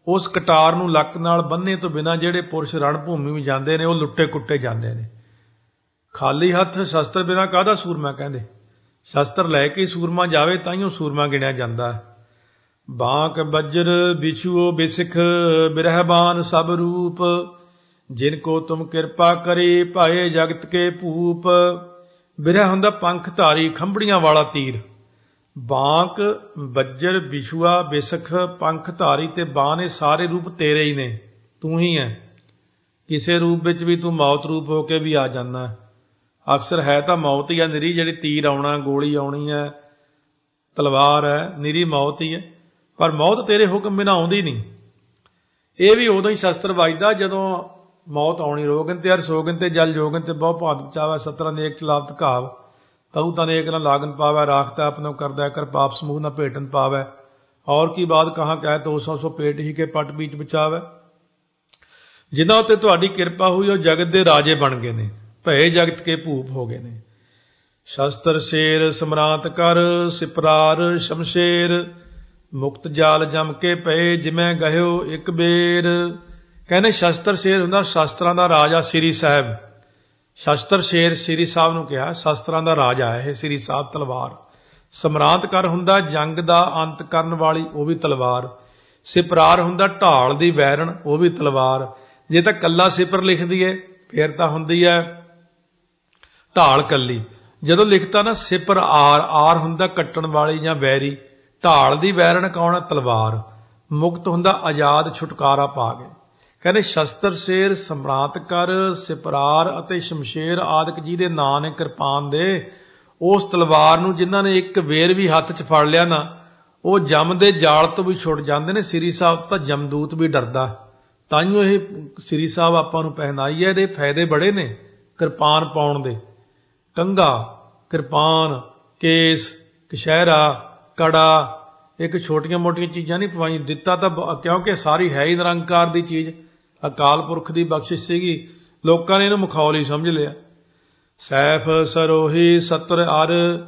ਉਸ ਕਟਾਰ ਨੂੰ ਲੱਕ ਨਾਲ ਬੰਨੇ ਤੋਂ ਬਿਨਾ ਜਿਹੜੇ ਪੁਰਸ਼ ਰਣ ਭੂਮੀ ਵਿੱਚ ਜਾਂਦੇ ਨੇ, ਉਹ ਲੁੱਟੇ ਕੁੱਟੇ ਜਾਂਦੇ ਨੇ। ਖਾਲੀ ਹੱਥ ਸ਼ਸਤਰ ਬਿਨਾ ਕਾਹਦਾ ਸੂਰਮਾ ਕਹਿੰਦੇ? ਸ਼ਸਤਰ ਲੈ ਕੇ ਸੂਰਮਾ ਜਾਵੇ ਤਾਂ ਹੀ ਉਹ ਸੂਰਮਾ ਗਿਣਿਆ ਜਾਂਦਾ ਹੈ। ਬਾਂਕ, ਬੱਜਰ ਵਿਛੂਓ ਬਿਸਖ, ਬਿਰਹਬਾਨ ਸਭ ਰੂਪ। ਜਿਨ ਕੋ ਤੁਮ ਕਿਰਪਾ ਕਰੇ, ਭਾਏ ਜਗਤ ਕੇ ਭੂਪ। ਬਿਰਹ ਹੁੰਦਾ ਪੰਖ ਧਾਰੀ, ਖੰਭੜੀਆਂ ਵਾਲਾ ਤੀਰ। ਬਾਂਕ, ਬੱਜਰ ਵਿਸ਼ੂਆ ਬਿਸਖ, ਪੰਖ ਧਾਰੀ ਤੇ ਬਾਣ ਇਹ ਸਾਰੇ ਰੂਪ ਤੇਰੇ ਹੀ ਨੇ, ਤੂੰ ਹੀ ਹੈ। ਕਿਸੇ ਰੂਪ ਵਿੱਚ ਵੀ ਤੂੰ ਮੌਤ ਰੂਪ ਹੋ ਕੇ ਵੀ ਆ ਜਾਂਦਾ। ਅਕਸਰ ਹੈ ਤਾਂ ਮੌਤ ਹੀ ਆ, ਨਿਰੀ ਜਿਹੜੀ ਤੀਰ ਆਉਣਾ, ਗੋਲੀ ਆਉਣੀ ਹੈ, ਤਲਵਾਰ ਹੈ, ਨਿਰੀ ਮੌਤ ਹੀ ਹੈ। ਪਰ ਮੌਤ ਤੇਰੇ ਹੁਕਮ ਬਿਨਾ ਆਉਂਦੀ ਨਹੀਂ। ਇਹ ਵੀ ਉਦੋਂ ਹੀ ਸ਼ਸਤਰ ਵੱਜਦਾ ਜਦੋਂ ਮੌਤ ਆਉਣੀ ਰੋਗਨ ਤੇ ਅਰ ਸੋਗਨ ਤੇ ਜਲ ਜੋਗਨ ਤੇ ਬਹੁ ਭਾਂਤ ਚਾਵਾ ਸਤਰਾਂ ਨੇ ਇੱਕ ਚਲਾਵਤ ਘਾਵ। ਤਉ ਤਨੇ ਇੱਕ ਨਾ ਲਾਗਨ ਪਾਵੈ, ਰਾਖਤਾ ਆਪਨੋ ਕਰਦਾ ਕਰ ਪਾਪ ਸਮੂਹ ਨਾ ਭੇਟਨ ਪਾਵੈ। ਔਰ ਕੀ ਬਾਤ ਕਹਾ ਕਹਿ ਤੋ ਸੋ ਸੋ ਪੇਟ ਹੀ ਕੇ ਪਟ ਬੀਚ ਬਚਾਵੈ। ਜਿਨ੍ਹਾਂ ਉਤੇ ਤੁਹਾਡੀ ਕਿਰਪਾ ਹੋਈ, ਉਹ ਜਗਤ ਦੇ ਰਾਜੇ ਬਣ ਗਏ ਨੇ। ਭਏ ਜਗਤ ਕੇ ਭੂਪ ਹੋ ਗਏ ਨੇ। ਸ਼ਸਤਰ ਸ਼ੇਰ ਸਮਰਾਤ ਕਰ, ਸਿਪਰਾਰ ਸ਼ਮਸ਼ੇਰ। ਮੁਕਤ ਜਾਲ ਜਮ ਕੇ ਪਏ ਜਿਵੇਂ ਗਹਿਓ ਇੱਕ ਬੇਰ। ਕਹਿੰਦੇ ਸ਼ਸਤਰ ਸ਼ੇਰ ਹੁੰਦਾ, ਸ਼ਸਤਰਾਂ ਦਾ ਰਾਜਾ ਸ੍ਰੀ ਸਾਹਿਬ। ਸ਼ਸਤਰ ਸ਼ੇਰ ਸ੍ਰੀ ਸਾਹਿਬ ਨੂੰ ਕਿਹਾ, ਸ਼ਸਤਰਾਂ ਦਾ ਰਾਜਾ ਹੈ ਇਹ ਸ੍ਰੀ ਸਾਹਿਬ ਤਲਵਾਰ। ਸਮਰਾਂਤ ਕਰ ਹੁੰਦਾ, ਜੰਗ ਦਾ ਅੰਤ ਕਰਨ ਵਾਲੀ ਉਹ ਵੀ ਤਲਵਾਰ। ਸਿਪਰਾਰ ਹੁੰਦਾ, ਢਾਲ ਦੀ ਵੈਰਣ ਉਹ ਵੀ ਤਲਵਾਰ। ਜੇ ਤਾਂ ਕੱਲਾ ਸਿਪਰ ਲਿਖ ਦਈਏ ਫੇਰ ਤਾਂ ਹੁੰਦੀ ਹੈ ਢਾਲ ਕੱਲੀ। ਜਦੋਂ ਲਿਖਤਾ ਨਾ, ਸਿਪਰ ਆਰ ਆਰ ਹੁੰਦਾ ਕੱਟਣ ਵਾਲੀ ਜਾਂ ਵੈਰੀ। ਢਾਲ ਦੀ ਵੈਰਣ ਕੌਣ ਤਲਵਾਰ। ਮੁਕਤ ਹੁੰਦਾ, ਆਜ਼ਾਦ ਛੁਟਕਾਰਾ ਪਾ ਗਏ ਕਹਿੰਦੇ ਸ਼ਸਤਰ ਸ਼ੇਰ ਸਮਰਾਤ ਕਰ, ਸਿਪਰਾਰ ਅਤੇ ਸ਼ਮਸ਼ੇਰ ਆਦਿਕ ਜੀ ਦੇ ਨਾਂ ਨੇ ਕਿਰਪਾਨ ਦੇ। ਉਸ ਤਲਵਾਰ ਨੂੰ ਜਿਨ੍ਹਾਂ ਨੇ ਇੱਕ ਵੇਰ ਵੀ ਹੱਥ 'ਚ ਫੜ ਲਿਆ ਨਾ, ਉਹ ਜਮ ਦੇ ਜਾਲ ਤੋਂ ਵੀ ਛੁੱਟ ਜਾਂਦੇ ਨੇ, ਸ੍ਰੀ ਸਾਹਿਬ ਤਾਂ ਜਮਦੂਤ ਵੀ ਡਰਦਾ। ਤਾਈਓ ਇਹ ਸ੍ਰੀ ਸਾਹਿਬ ਆਪਾਂ ਨੂੰ ਪਹਿਨਾਈ ਹੈ, ਇਹਦੇ ਫਾਇਦੇ ਬੜੇ ਨੇ, ਕਿਰਪਾਨ ਪਾਉਣ ਦੇ। ਕੰਗਾ ਕਿਰਪਾਨ, ਕੇਸ ਕਸ਼ਹਿਰਾ ਕੜਾ, ਇੱਕ ਛੋਟੀਆਂ ਮੋਟੀਆਂ ਚੀਜ਼ਾਂ ਨਹੀਂ ਪਵਾਈ ਦਿੱਤਾ ਤਾਂ ਕਿਉਂਕਿ ਸਾਰੀ ਹੈ ਹੀ ਨਿਰੰਕਾਰ ਦੀ ਚੀਜ਼। ਅਕਾਲ ਪੁਰਖ ਦੀ ਬਖਸ਼ਿਸ਼ ਸੀਗੀ। ਲੋਕਾਂ ਨੇ ਇਹਨੂੰ ਮਖੌਲ ਹੀ ਸਮਝ ਲਿਆ। ਸੈਫ ਸਰੋਹੀ ਸਤਰ ਅਰ,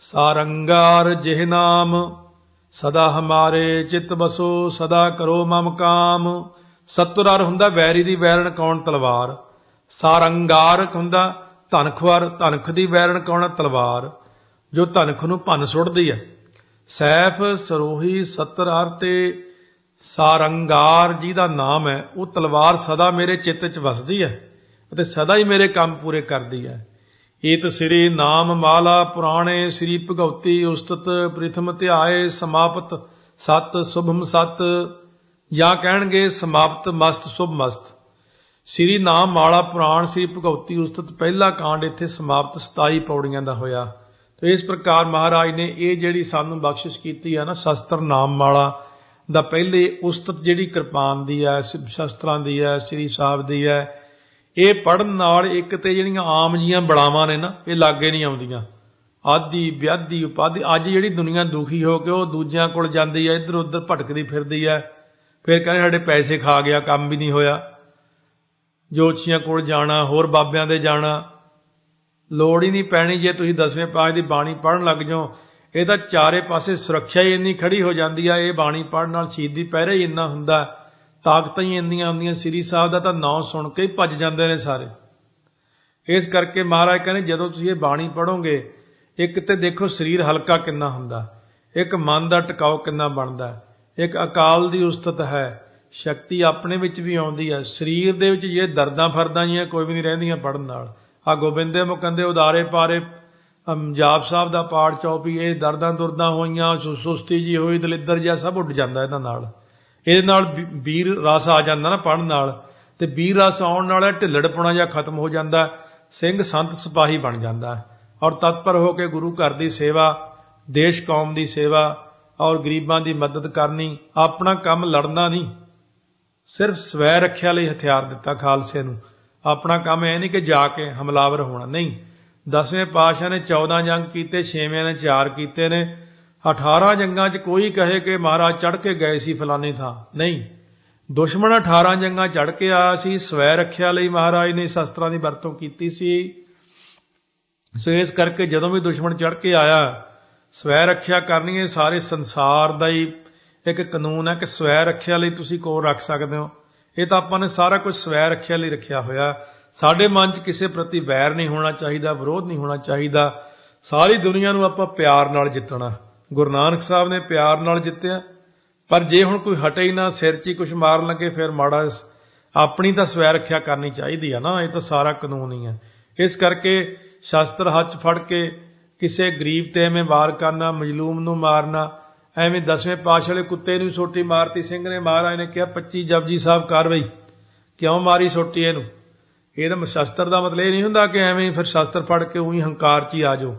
ਸਾਰੰਗਾਰ ਜਿਹ ਨਾਮ, ਸਦਾ ਹਮਾਰੇ ਚਿਤ ਬਸੋ, ਸਦਾ ਕਰੋ ਮਮ ਕਾਮ। ਸਤਰ ਅਰ ਹੁੰਦਾ ਵੈਰੀ ਦੀ ਵੈਰਣ ਕੌਣ ਤਲਵਾਰ? ਸਾਰੰਗਾਰ ਹੁੰਦਾ ਧਨਖਵਰ ਧਨਖ ਦੀ ਵੈਰਣ ਕੌਣ ਤਲਵਾਰ? ਜੋ ਧਨਖ ਨੂੰ ਭੰਨ ਸੁੱਟਦੀ ਹੈ। ਸੈਫ ਸਰੋਹੀ ਸਤਰ ਅਰ ਤੇ ਸਾਰੰਗਾਰ ਜੀ ਦਾ ਨਾਮ ਹੈ। ਉਹ ਤਲਵਾਰ ਸਦਾ ਮੇਰੇ ਚਿੱਤ 'ਚ ਵਸਦੀ ਹੈ ਅਤੇ ਸਦਾ ਹੀ ਮੇਰੇ ਕੰਮ ਪੂਰੇ ਕਰਦੀ ਹੈ। ਏਤ ਸ੍ਰੀ ਨਾਮ ਮਾਲਾ ਪੁਰਾਣੇ ਸ੍ਰੀ ਭਗਉਤੀ ਉਸਤਤ ਪ੍ਰਥਮ ਧਿਆਏ ਸਮਾਪਤ ਸਤ ਸੁਭਮ ਸਤ, ਜਾਂ ਕਹਿਣਗੇ ਸਮਾਪਤ ਮਸਤ ਸੁਭ ਮਸਤ। ਸ੍ਰੀ ਨਾਮ ਮਾਲਾ ਪੁਰਾਣ ਸ੍ਰੀ ਭਗਉਤੀ ਉਸਤਤ ਪਹਿਲਾ ਕਾਂਡ ਇੱਥੇ ਸਮਾਪਤ 27 ਪੌੜੀਆਂ ਦਾ ਹੋਇਆ। ਤੇ ਇਸ ਪ੍ਰਕਾਰ ਮਹਾਰਾਜ ਨੇ ਇਹ ਜਿਹੜੀ ਸਾਨੂੰ ਬਖਸ਼ਿਸ਼ ਕੀਤੀ ਹੈ ਨਾ, ਸ਼ਸਤਰ ਨਾਮ ਮਾਲਾ ਦਾ ਪਹਿਲੇ ਉਸਤਤ ਜਿਹੜੀ ਕਿਰਪਾਨ ਦੀ ਹੈ ਸ਼ਸਤਰਾਂ ਦੀ ਹੈ, ਸ੍ਰੀ ਸਾਹਿਬ ਦੀ ਹੈ, ਇਹ ਪੜਨ ਨਾਲ ਇੱਕ ਤੇ ਜਿਹੜੀਆਂ ਆਮ ਜੀਆਂ ਬੜਾਵਾਂ ਨੇ ਨਾ, ਇਹ ਲਾਗੇ ਨਹੀਂ ਆਉਂਦੀਆਂ। ਆਦੀ, ਵਿਆਦੀ, ਉਪਾਦੀ, ਅੱਜ ਜਿਹੜੀ ਦੁਨੀਆ ਦੁਖੀ ਹੋ ਕੇ ਉਹ ਦੂਜਿਆਂ ਕੋਲ ਜਾਂਦੀ ਹੈ ਇੱਧਰ ਉੱਧਰ ਭਟਕਦੀ ਫਿਰਦੀ ਹੈ, ਫਿਰ ਕਹਿੰਦੇ ਸਾਡੇ ਪੈਸੇ ਖਾ ਗਿਆ, ਕੰਮ ਵੀ ਨਹੀਂ ਹੋਇਆ। ਜੋਤਸ਼ੀਆਂ ਕੋਲ ਜਾਣਾ, ਹੋਰ ਬਾਬਿਆਂ ਦੇ ਜਾਣਾ। ਲੋੜ ਹੀ ਨਹੀਂ ਪੈਣੀ ਜੇ ਤੁਸੀਂ ਦਸਵੇਂ ਪਾਠ ਦੀ ਬਾਣੀ ਪੜਨ ਲੱਗ ਜਾਓ। ਇਹ ਤਾਂ ਚਾਰੇ ਪਾਸੇ ਸੁਰੱਖਿਆ ਹੀ ਇੰਨੀ ਖੜੀ ਹੋ ਜਾਂਦੀ ਆ, ਇਹ ਬਾਣੀ ਪੜਨ ਨਾਲ ਸ਼ਹੀਦੀ ਪਹਿਰੇ ਹੀ ਇੰਨਾ ਹੁੰਦਾ, ਤਾਕਤਾਂ ਹੀ ਇੰਨੀਆਂ ਹੁੰਦੀਆਂ, ਸ੍ਰੀ ਸਾਹਿਬ ਦਾ ਤਾਂ ਨਾਂ ਸੁਣ ਕੇ ਹੀ ਭੱਜ ਜਾਂਦੇ ਨੇ ਸਾਰੇ। ਇਸ ਕਰਕੇ ਮਹਾਰਾਜ ਕਹਿੰਦੇ, ਜਦੋਂ ਤੁਸੀਂ ਇਹ ਬਾਣੀ ਪੜੋਗੇ ਇੱਕ ਤੇ ਦੇਖੋ ਸਰੀਰ ਹਲਕਾ ਕਿੰਨਾ ਹੁੰਦਾ, ਇੱਕ ਮਨ ਦਾ ਟਿਕਾਓ ਕਿੰਨਾ ਬਣਦਾ, ਇੱਕ ਅਕਾਲ ਦੀ ਉਸਤਤ ਹੈ, ਸ਼ਕਤੀ ਆਪਣੇ ਵਿੱਚ ਵੀ ਆਉਂਦੀ ਹੈ ਸਰੀਰ ਦੇ ਵਿੱਚ ਜੇ ਦਰਦਾਂ ਫਰਦਾਂ ਜੀਆਂ ਕੋਈ ਵੀ ਨਹੀਂ ਰਹਿੰਦੀਆਂ ਪੜਨ ਨਾਲ ਆ ਗੋਬਿੰਦੇ ਮੁਕੰਦੇ ਉਦਾਰੇ ਪਾਰੇ ਜਾਪ ਸਾਹਿਬ ਦਾ ਪਾਠ ਚੌਪੀ, ਇਹ ਦਰਦਾਂ ਦੁਰਦਾਂ ਹੋਈਆਂ ਸੁਸਤੀ ਜੀ ਹੋਈ, ਦਲਿੱਦਰ ਜਿਹਾ ਸਭ ਉੱਡ ਜਾਂਦਾ ਇਹਨਾਂ ਨਾਲ। ਇਹਦੇ ਨਾਲ ਵੀਰ ਰਸ ਆ ਜਾਂਦਾ ਨਾ ਪੜਨ ਨਾਲ, ਤੇ ਵੀਰ ਰਸ ਆਉਣ ਨਾਲ ਢਿੱਲੜਪੁਣਾ ਜਿਹਾ ਖਤਮ ਹੋ ਜਾਂਦਾ, ਸਿੰਘ ਸੰਤ ਸਿਪਾਹੀ ਬਣ ਜਾਂਦਾ। ਔਰ ਤਤਪਰ ਹੋ ਕੇ ਗੁਰੂ ਘਰ ਦੀ ਸੇਵਾ, ਦੇਸ਼ ਕੌਮ ਦੀ ਸੇਵਾ, ਔਰ ਗਰੀਬਾਂ ਦੀ ਮਦਦ ਕਰਨੀ, ਆਪਣਾ ਕੰਮ ਲੜਨਾ ਨਹੀਂ। ਸਿਰਫ ਸਵੈ ਰੱਖਿਆ ਲਈ ਹਥਿਆਰ ਦਿੱਤਾ ਖਾਲਸੇ ਨੂੰ। ਆਪਣਾ ਕੰਮ ਇਹ ਨਹੀਂ ਕਿ ਜਾ ਕੇ ਹਮਲਾਵਰ ਹੋਣਾ, ਨਹੀਂ। ਦਸਵੇਂ ਪਾਤਸ਼ਾਹ ਨੇ 14 ਜੰਗ ਕੀਤੇ, ਛੇਵੇਂ ਨੇ 4 ਕੀਤੇ ਨੇ। 18 ਜੰਗਾਂ 'ਚ ਕੋਈ ਕਹੇ ਕਿ ਮਹਾਰਾਜ ਚੜ ਕੇ ਗਏ ਸੀ, ਫਲਾਨੀ ਥਾਂ। ਨਹੀਂ। ਦੁਸ਼ਮਣ 18 ਜੰਗਾਂ ਚੜ ਕੇ ਆਇਆ ਸੀ, ਸਵੈ ਰੱਖਿਆ ਲਈ ਮਹਾਰਾਜ ਨੇ ਸ਼ਸਤਰਾਂ ਦੀ ਵਰਤੋਂ ਕੀਤੀ ਸੀ। ਸੋ ਇਸ ਕਰਕੇ ਜਦੋਂ ਵੀ ਦੁਸ਼ਮਣ ਚੜ ਕੇ ਆਇਆ, ਸਵੈ ਰੱਖਿਆ ਕਰਨੀ ਹੈ ਸਾਰੇ ਸੰਸਾਰ ਦਾ ਹੀ ਇੱਕ ਕਾਨੂੰਨ ਹੈ ਕਿ ਸਵੈ ਰੱਖਿਆ ਲਈ ਤੁਸੀਂ ਕੋਲ ਰੱਖ ਸਕਦੇ ਹੋ। ਇਹ ਤਾਂ ਆਪਾਂ ਨੇ ਸਾਰਾ ਕੁਝ ਸਵੈ ਰੱਖਿਆ ਲਈ ਰੱਖਿਆ ਹੋਇਆ। ਸਾਡੇ ਮਨ 'ਚ ਕਿਸੇ ਪ੍ਰਤੀ ਵੈਰ ਨਹੀਂ ਹੋਣਾ ਚਾਹੀਦਾ, ਵਿਰੋਧ ਨਹੀਂ ਹੋਣਾ ਚਾਹੀਦਾ। ਸਾਰੀ ਦੁਨੀਆ ਨੂੰ ਆਪਾਂ ਪਿਆਰ ਨਾਲ ਜਿੱਤਣਾ। ਗੁਰੂ ਨਾਨਕ ਸਾਹਿਬ ਨੇ ਪਿਆਰ ਨਾਲ ਜਿੱਤਿਆ। ਪਰ ਜੇ ਹੁਣ ਕੋਈ ਹਟੇ ਹੀ ਨਾ, ਸਿਰ 'ਚ ਹੀ ਕੁਝ ਮਾਰਨ ਲੱਗੇ, ਫਿਰ ਮਾੜਾ ਆਪਣੀ ਤਾਂ ਸਵੈ ਰੱਖਿਆ ਕਰਨੀ ਚਾਹੀਦੀ ਆ ਨਾ, ਇਹ ਤਾਂ ਸਾਰਾ ਕਾਨੂੰਨ ਹੀ ਹੈ ਇਸ ਕਰਕੇ ਸ਼ਸਤਰ ਹੱਥ ਫੜ ਕੇ ਕਿਸੇ ਗਰੀਬ ਤੇ ਐਵੇਂ ਵਾਰ ਕਰਨਾ, ਮਜਲੂਮ ਨੂੰ ਮਾਰਨਾ, ਐਵੇਂ ਦਸਵੇਂ ਪਾਸ਼ਾ ਵਾਲੇ ਕੁੱਤੇ ਨੂੰ ਸੋਟੀ ਮਾਰਤੀ, ਸਿੰਘ ਨੇ ਮਹਾਰਾਜ ਨੇ ਕਿਹਾ 25 ਜਪਜੀ ਸਾਹਿਬ ਕਾਰਵਾਈ ਕਿਉਂ ਮਾਰੀ ਸੋਟੀ ਇਹਨੂੰ? ਇਹਦਾ ਸ਼ਸਤਰ ਦਾ ਮਤਲਬ ਇਹ ਨਹੀਂ ਹੁੰਦਾ ਕਿ ਐਵੇਂ ਫਿਰ ਸ਼ਸਤਰ ਫੜ ਕੇ ਉਹੀ ਹੰਕਾਰ 'ਚ ਹੀ ਆ ਜਾਓ।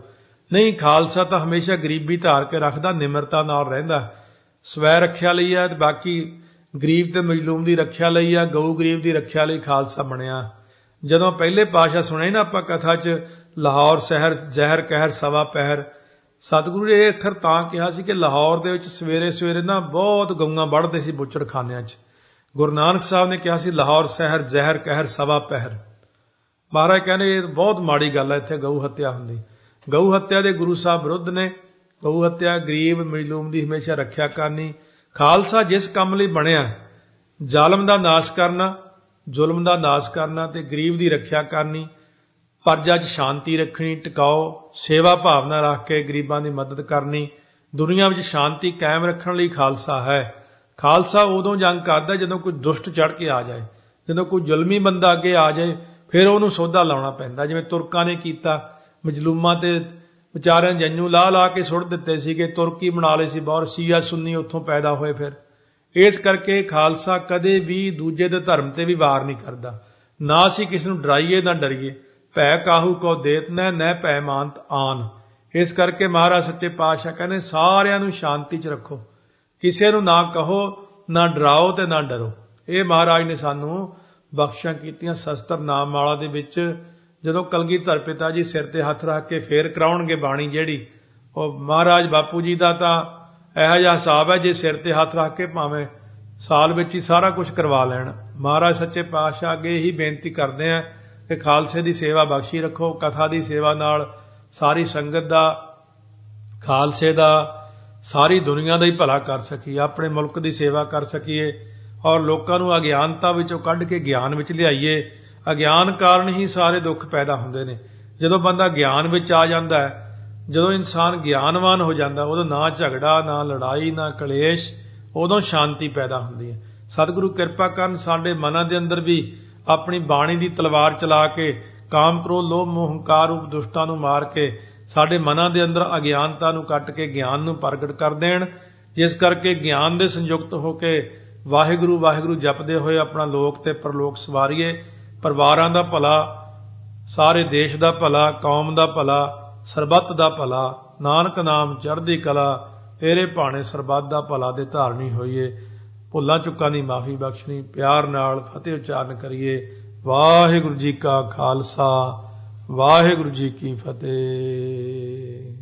ਨਹੀਂ, ਖਾਲਸਾ ਤਾਂ ਹਮੇਸ਼ਾ ਗਰੀਬੀ ਧਾਰ ਕੇ ਰੱਖਦਾ, ਨਿਮਰਤਾ ਨਾਲ ਰਹਿੰਦਾ। ਸਵੈ ਰੱਖਿਆ ਲਈ ਆ ਤੇ ਬਾਕੀ ਗਰੀਬ ਤੇ ਮਜਲੂਮ ਦੀ ਰੱਖਿਆ ਲਈ ਆ, ਗਊ ਗਰੀਬ ਦੀ ਰੱਖਿਆ ਲਈ ਖਾਲਸਾ ਬਣਿਆ। ਜਦੋਂ ਪਹਿਲੇ ਪਾਸ਼ਾ ਸੁਣੇ ਨਾ ਆਪਾਂ ਕਥਾ 'ਚ, ਲਾਹੌਰ ਸ਼ਹਿਰ, ਜ਼ਹਿਰ, ਕਹਿਰ, ਸਵਾ ਪਹਿਰ, ਸਤਿਗੁਰੂ ਜੀ ਇਹ ਅੱਖਰ ਤਾਂ ਕਿਹਾ ਸੀ ਕਿ ਲਾਹੌਰ ਦੇ ਵਿੱਚ ਸਵੇਰੇ ਸਵੇਰੇ ਨਾ ਬਹੁਤ ਗਊਆਂ ਵੜਦੇ ਸੀ ਬੁੱਚੜਖਾਨਿਆਂ 'ਚ। ਗੁਰੂ ਨਾਨਕ ਸਾਹਿਬ ਨੇ ਕਿਹਾ ਸੀ, ਲਾਹੌਰ ਸ਼ਹਿਰ, ਜ਼ਹਿਰ, ਕਹਿਰ, ਸਵਾ ਪਹਿਰ। ਮਹਾਰਾਜ ਕਹਿੰਦੇ ਇਹ ਬਹੁਤ ਮਾੜੀ ਗੱਲ ਹੈ, ਇੱਥੇ ਗਊ ਹੱਤਿਆ ਹੁੰਦੀ। ਗਊ ਹੱਤਿਆ ਦੇ ਗੁਰੂ ਸਾਹਿਬ ਵਿਰੁੱਧ ਨੇ, ਗਊ ਹੱਤਿਆ ਗਰੀਬ ਮਜਲੂਮ ਦੀ ਹਮੇਸ਼ਾ ਰੱਖਿਆ ਕਰਨੀ। ਖਾਲਸਾ ਜਿਸ ਕੰਮ ਲਈ ਬਣਿਆ ਜ਼ਾਲਮ ਦਾ ਨਾਸ਼ ਕਰਨਾ, ਜ਼ੁਲਮ ਦਾ ਨਾਸ਼ ਕਰਨਾ ਤੇ ਗਰੀਬ ਦੀ ਰੱਖਿਆ ਕਰਨੀ ਪਰਜਾ 'ਚ ਸ਼ਾਂਤੀ ਰੱਖਣੀ, ਟਿਕਾਓ, ਸੇਵਾ ਭਾਵਨਾ ਰੱਖ ਕੇ ਗਰੀਬਾਂ ਦੀ ਮਦਦ ਕਰਨੀ, ਦੁਨੀਆ ਵਿੱਚ ਸ਼ਾਂਤੀ ਕਾਇਮ ਰੱਖਣ ਲਈ ਖਾਲਸਾ ਹੈ। ਖਾਲਸਾ ਉਦੋਂ ਜੰਗ ਕਰਦਾ ਜਦੋਂ ਕੋਈ ਦੁਸ਼ਟ ਚੜ ਕੇ ਆ ਜਾਏ, ਜਦੋਂ ਕੋਈ ਜ਼ੁਲਮੀ ਬੰਦਾ ਅੱਗੇ ਆ ਜਾਏ ਫਿਰ ਉਹਨੂੰ ਸੌਦਾ ਲਾਉਣਾ ਪੈਂਦਾ। ਜਿਵੇਂ ਤੁਰਕਾਂ ਨੇ ਕੀਤਾ, ਮਜਲੂਮਾਂ ਤੇ ਵਿਚਾਰਿਆਂ ਜੰਨੂ ਲਾ ਲਾ ਕੇ ਸੁੱਟ ਦਿੱਤੇ ਸੀਗੇ, ਤੁਰਕੀ ਬਣਾ ਲਏ ਸੀ ਬਹੁਤ, ਸ਼ੀਆ ਸੁੰਨੀ ਉੱਥੋਂ ਪੈਦਾ ਹੋਏ ਫਿਰ। ਇਸ ਕਰਕੇ ਖਾਲਸਾ ਕਦੇ ਵੀ ਦੂਜੇ ਦੇ ਧਰਮ ਤੇ ਵੀ ਵਾਰ ਨਹੀਂ ਕਰਦਾ। ਨਾ ਅਸੀਂ ਕਿਸੇ ਨੂੰ ਡਰਾਈਏ, ਨਾ ਡਰੀਏ। ਭੈ ਕਾਹੂ ਕੋ ਦੇਤ ਨੈ ਨੈ ਭੈ ਮਾਨਤ ਆਨ। ਇਸ ਕਰਕੇ ਮਹਾਰਾਜ ਸੱਚੇ ਪਾਤਸ਼ਾਹ ਕਹਿੰਦੇ, ਸਾਰਿਆਂ ਨੂੰ ਸ਼ਾਂਤੀ 'ਚ ਰੱਖੋ। ਕਿਸੇ ਨੂੰ ਨਾ ਕਹੋ, ਨਾ ਡਰਾਓ ਤੇ ਨਾ ਡਰੋ। ਇਹ ਮਹਾਰਾਜ ਨੇ ਸਾਨੂੰ ਬਖਸ਼ਾਂ ਕੀਤੀਆਂ ਸ਼ਸਤਰ ਨਾਮ ਵਾਲਾ ਦੇ ਵਿੱਚ ਜਦੋਂ ਕਲਗੀਧਰ ਪਿਤਾ ਜੀ ਸਿਰ ਤੇ ਹੱਥ ਰੱਖ ਕੇ ਫੇਰ ਕਰਾਉਣਗੇ ਬਾਣੀ ਜਿਹੜੀ, ਉਹ ਮਹਾਰਾਜ ਬਾਪੂ ਜੀ ਦਾ ਤਾਂ ਇਹੋ ਜਿਹਾ ਹਿਸਾਬ ਹੈ ਜੇ ਸਿਰ ਤੇ ਹੱਥ ਰੱਖ ਕੇ ਭਾਵੇਂ ਸਾਲ ਵਿੱਚ ਹੀ ਸਾਰਾ ਕੁਝ ਕਰਵਾ ਲੈਣ। ਮਹਾਰਾਜ ਸੱਚੇ ਪਾਤਸ਼ਾਹ ਅੱਗੇ ਹੀ ਬੇਨਤੀ ਕਰਦੇ ਆ ਕਿ ਖਾਲਸੇ ਦੀ ਸੇਵਾ ਬਖਸ਼ੀ ਰੱਖੋ, ਕਥਾ ਦੀ ਸੇਵਾ ਨਾਲ ਸਾਰੀ ਸੰਗਤ ਦਾ, ਖਾਲਸੇ ਦਾ, ਸਾਰੀ ਦੁਨੀਆ ਦਾ ਹੀ ਭਲਾ ਕਰ ਸਕੀਏ, ਆਪਣੇ ਮੁਲਕ ਦੀ ਸੇਵਾ ਕਰ ਸਕੀਏ। ਔਰ ਲੋਕਾਂ ਨੂੰ ਅਗਿਆਨਤਾ ਵਿੱਚੋਂ ਕੱਢ ਕੇ ਗਿਆਨ ਵਿੱਚ ਲਿਆਈਏ। ਅਗਿਆਨ ਕਾਰਨ ਹੀ ਸਾਰੇ ਦੁੱਖ ਪੈਦਾ ਹੁੰਦੇ ਨੇ। ਜਦੋਂ ਬੰਦਾ ਗਿਆਨ ਵਿੱਚ ਆ ਜਾਂਦਾ ਹੈ, ਜਦੋਂ ਇਨਸਾਨ ਗਿਆਨਵਾਨ ਹੋ ਜਾਂਦਾ, ਉਦੋਂ ਨਾ ਝਗੜਾ, ਨਾ ਲੜਾਈ, ਨਾ ਕਲੇਸ਼, ਉਦੋਂ ਸ਼ਾਂਤੀ ਪੈਦਾ ਹੁੰਦੀ ਹੈ। ਸਤਿਗੁਰੂ ਕਿਰਪਾ ਕਰਨ ਸਾਡੇ ਮਨਾਂ ਦੇ ਅੰਦਰ ਵੀ ਆਪਣੀ ਬਾਣੀ ਦੀ ਤਲਵਾਰ ਚਲਾ ਕੇ, ਕਾਮ ਕ੍ਰੋਧ, ਲੋਭ, ਮੋਹ, ਹੰਕਾਰ ਰੂਪ ਦੁਸ਼ਟਾਂ ਨੂੰ ਮਾਰ ਕੇ, ਸਾਡੇ ਮਨਾਂ ਦੇ ਅੰਦਰ ਅਗਿਆਨਤਾ ਨੂੰ ਕੱਟ ਕੇ ਗਿਆਨ ਨੂੰ ਪ੍ਰਗਟ ਕਰ ਦੇਣ। ਜਿਸ ਕਰਕੇ ਗਿਆਨ ਦੇ ਸੰਯੁਕਤ ਹੋ ਕੇ ਵਾਹਿਗੁਰੂ ਵਾਹਿਗੁਰੂ ਜਪਦੇ ਹੋਏ ਆਪਣਾ ਲੋਕ ਤੇ ਪਰਲੋਕ ਸਵਾਰੀਏ। ਪਰਿਵਾਰਾਂ ਦਾ ਭਲਾ, ਸਾਰੇ ਦੇਸ਼ ਦਾ ਭਲਾ, ਕੌਮ ਦਾ ਭਲਾ, ਸਰਬੱਤ ਦਾ ਭਲਾ, ਨਾਨਕ ਨਾਮ ਚੜ੍ਹਦੀ ਕਲਾ, ਤੇਰੇ ਭਾਣੇ ਸਰਬੱਤ ਦਾ ਭਲਾ ਦੇ ਧਾਰਨੀ ਹੋਈਏ। ਭੁੱਲਾਂ ਚੁੱਕਾਂ ਦੀ ਮਾਫੀ ਬਖਸ਼ਣੀ, ਪਿਆਰ ਨਾਲ ਫਤਿਹ ਉਚਾਰਨ ਕਰੀਏ। ਵਾਹਿਗੁਰੂ ਜੀ ਕਾ ਖਾਲਸਾ, ਵਾਹਿਗੁਰੂ ਜੀ ਕੀ ਫਤਿਹ।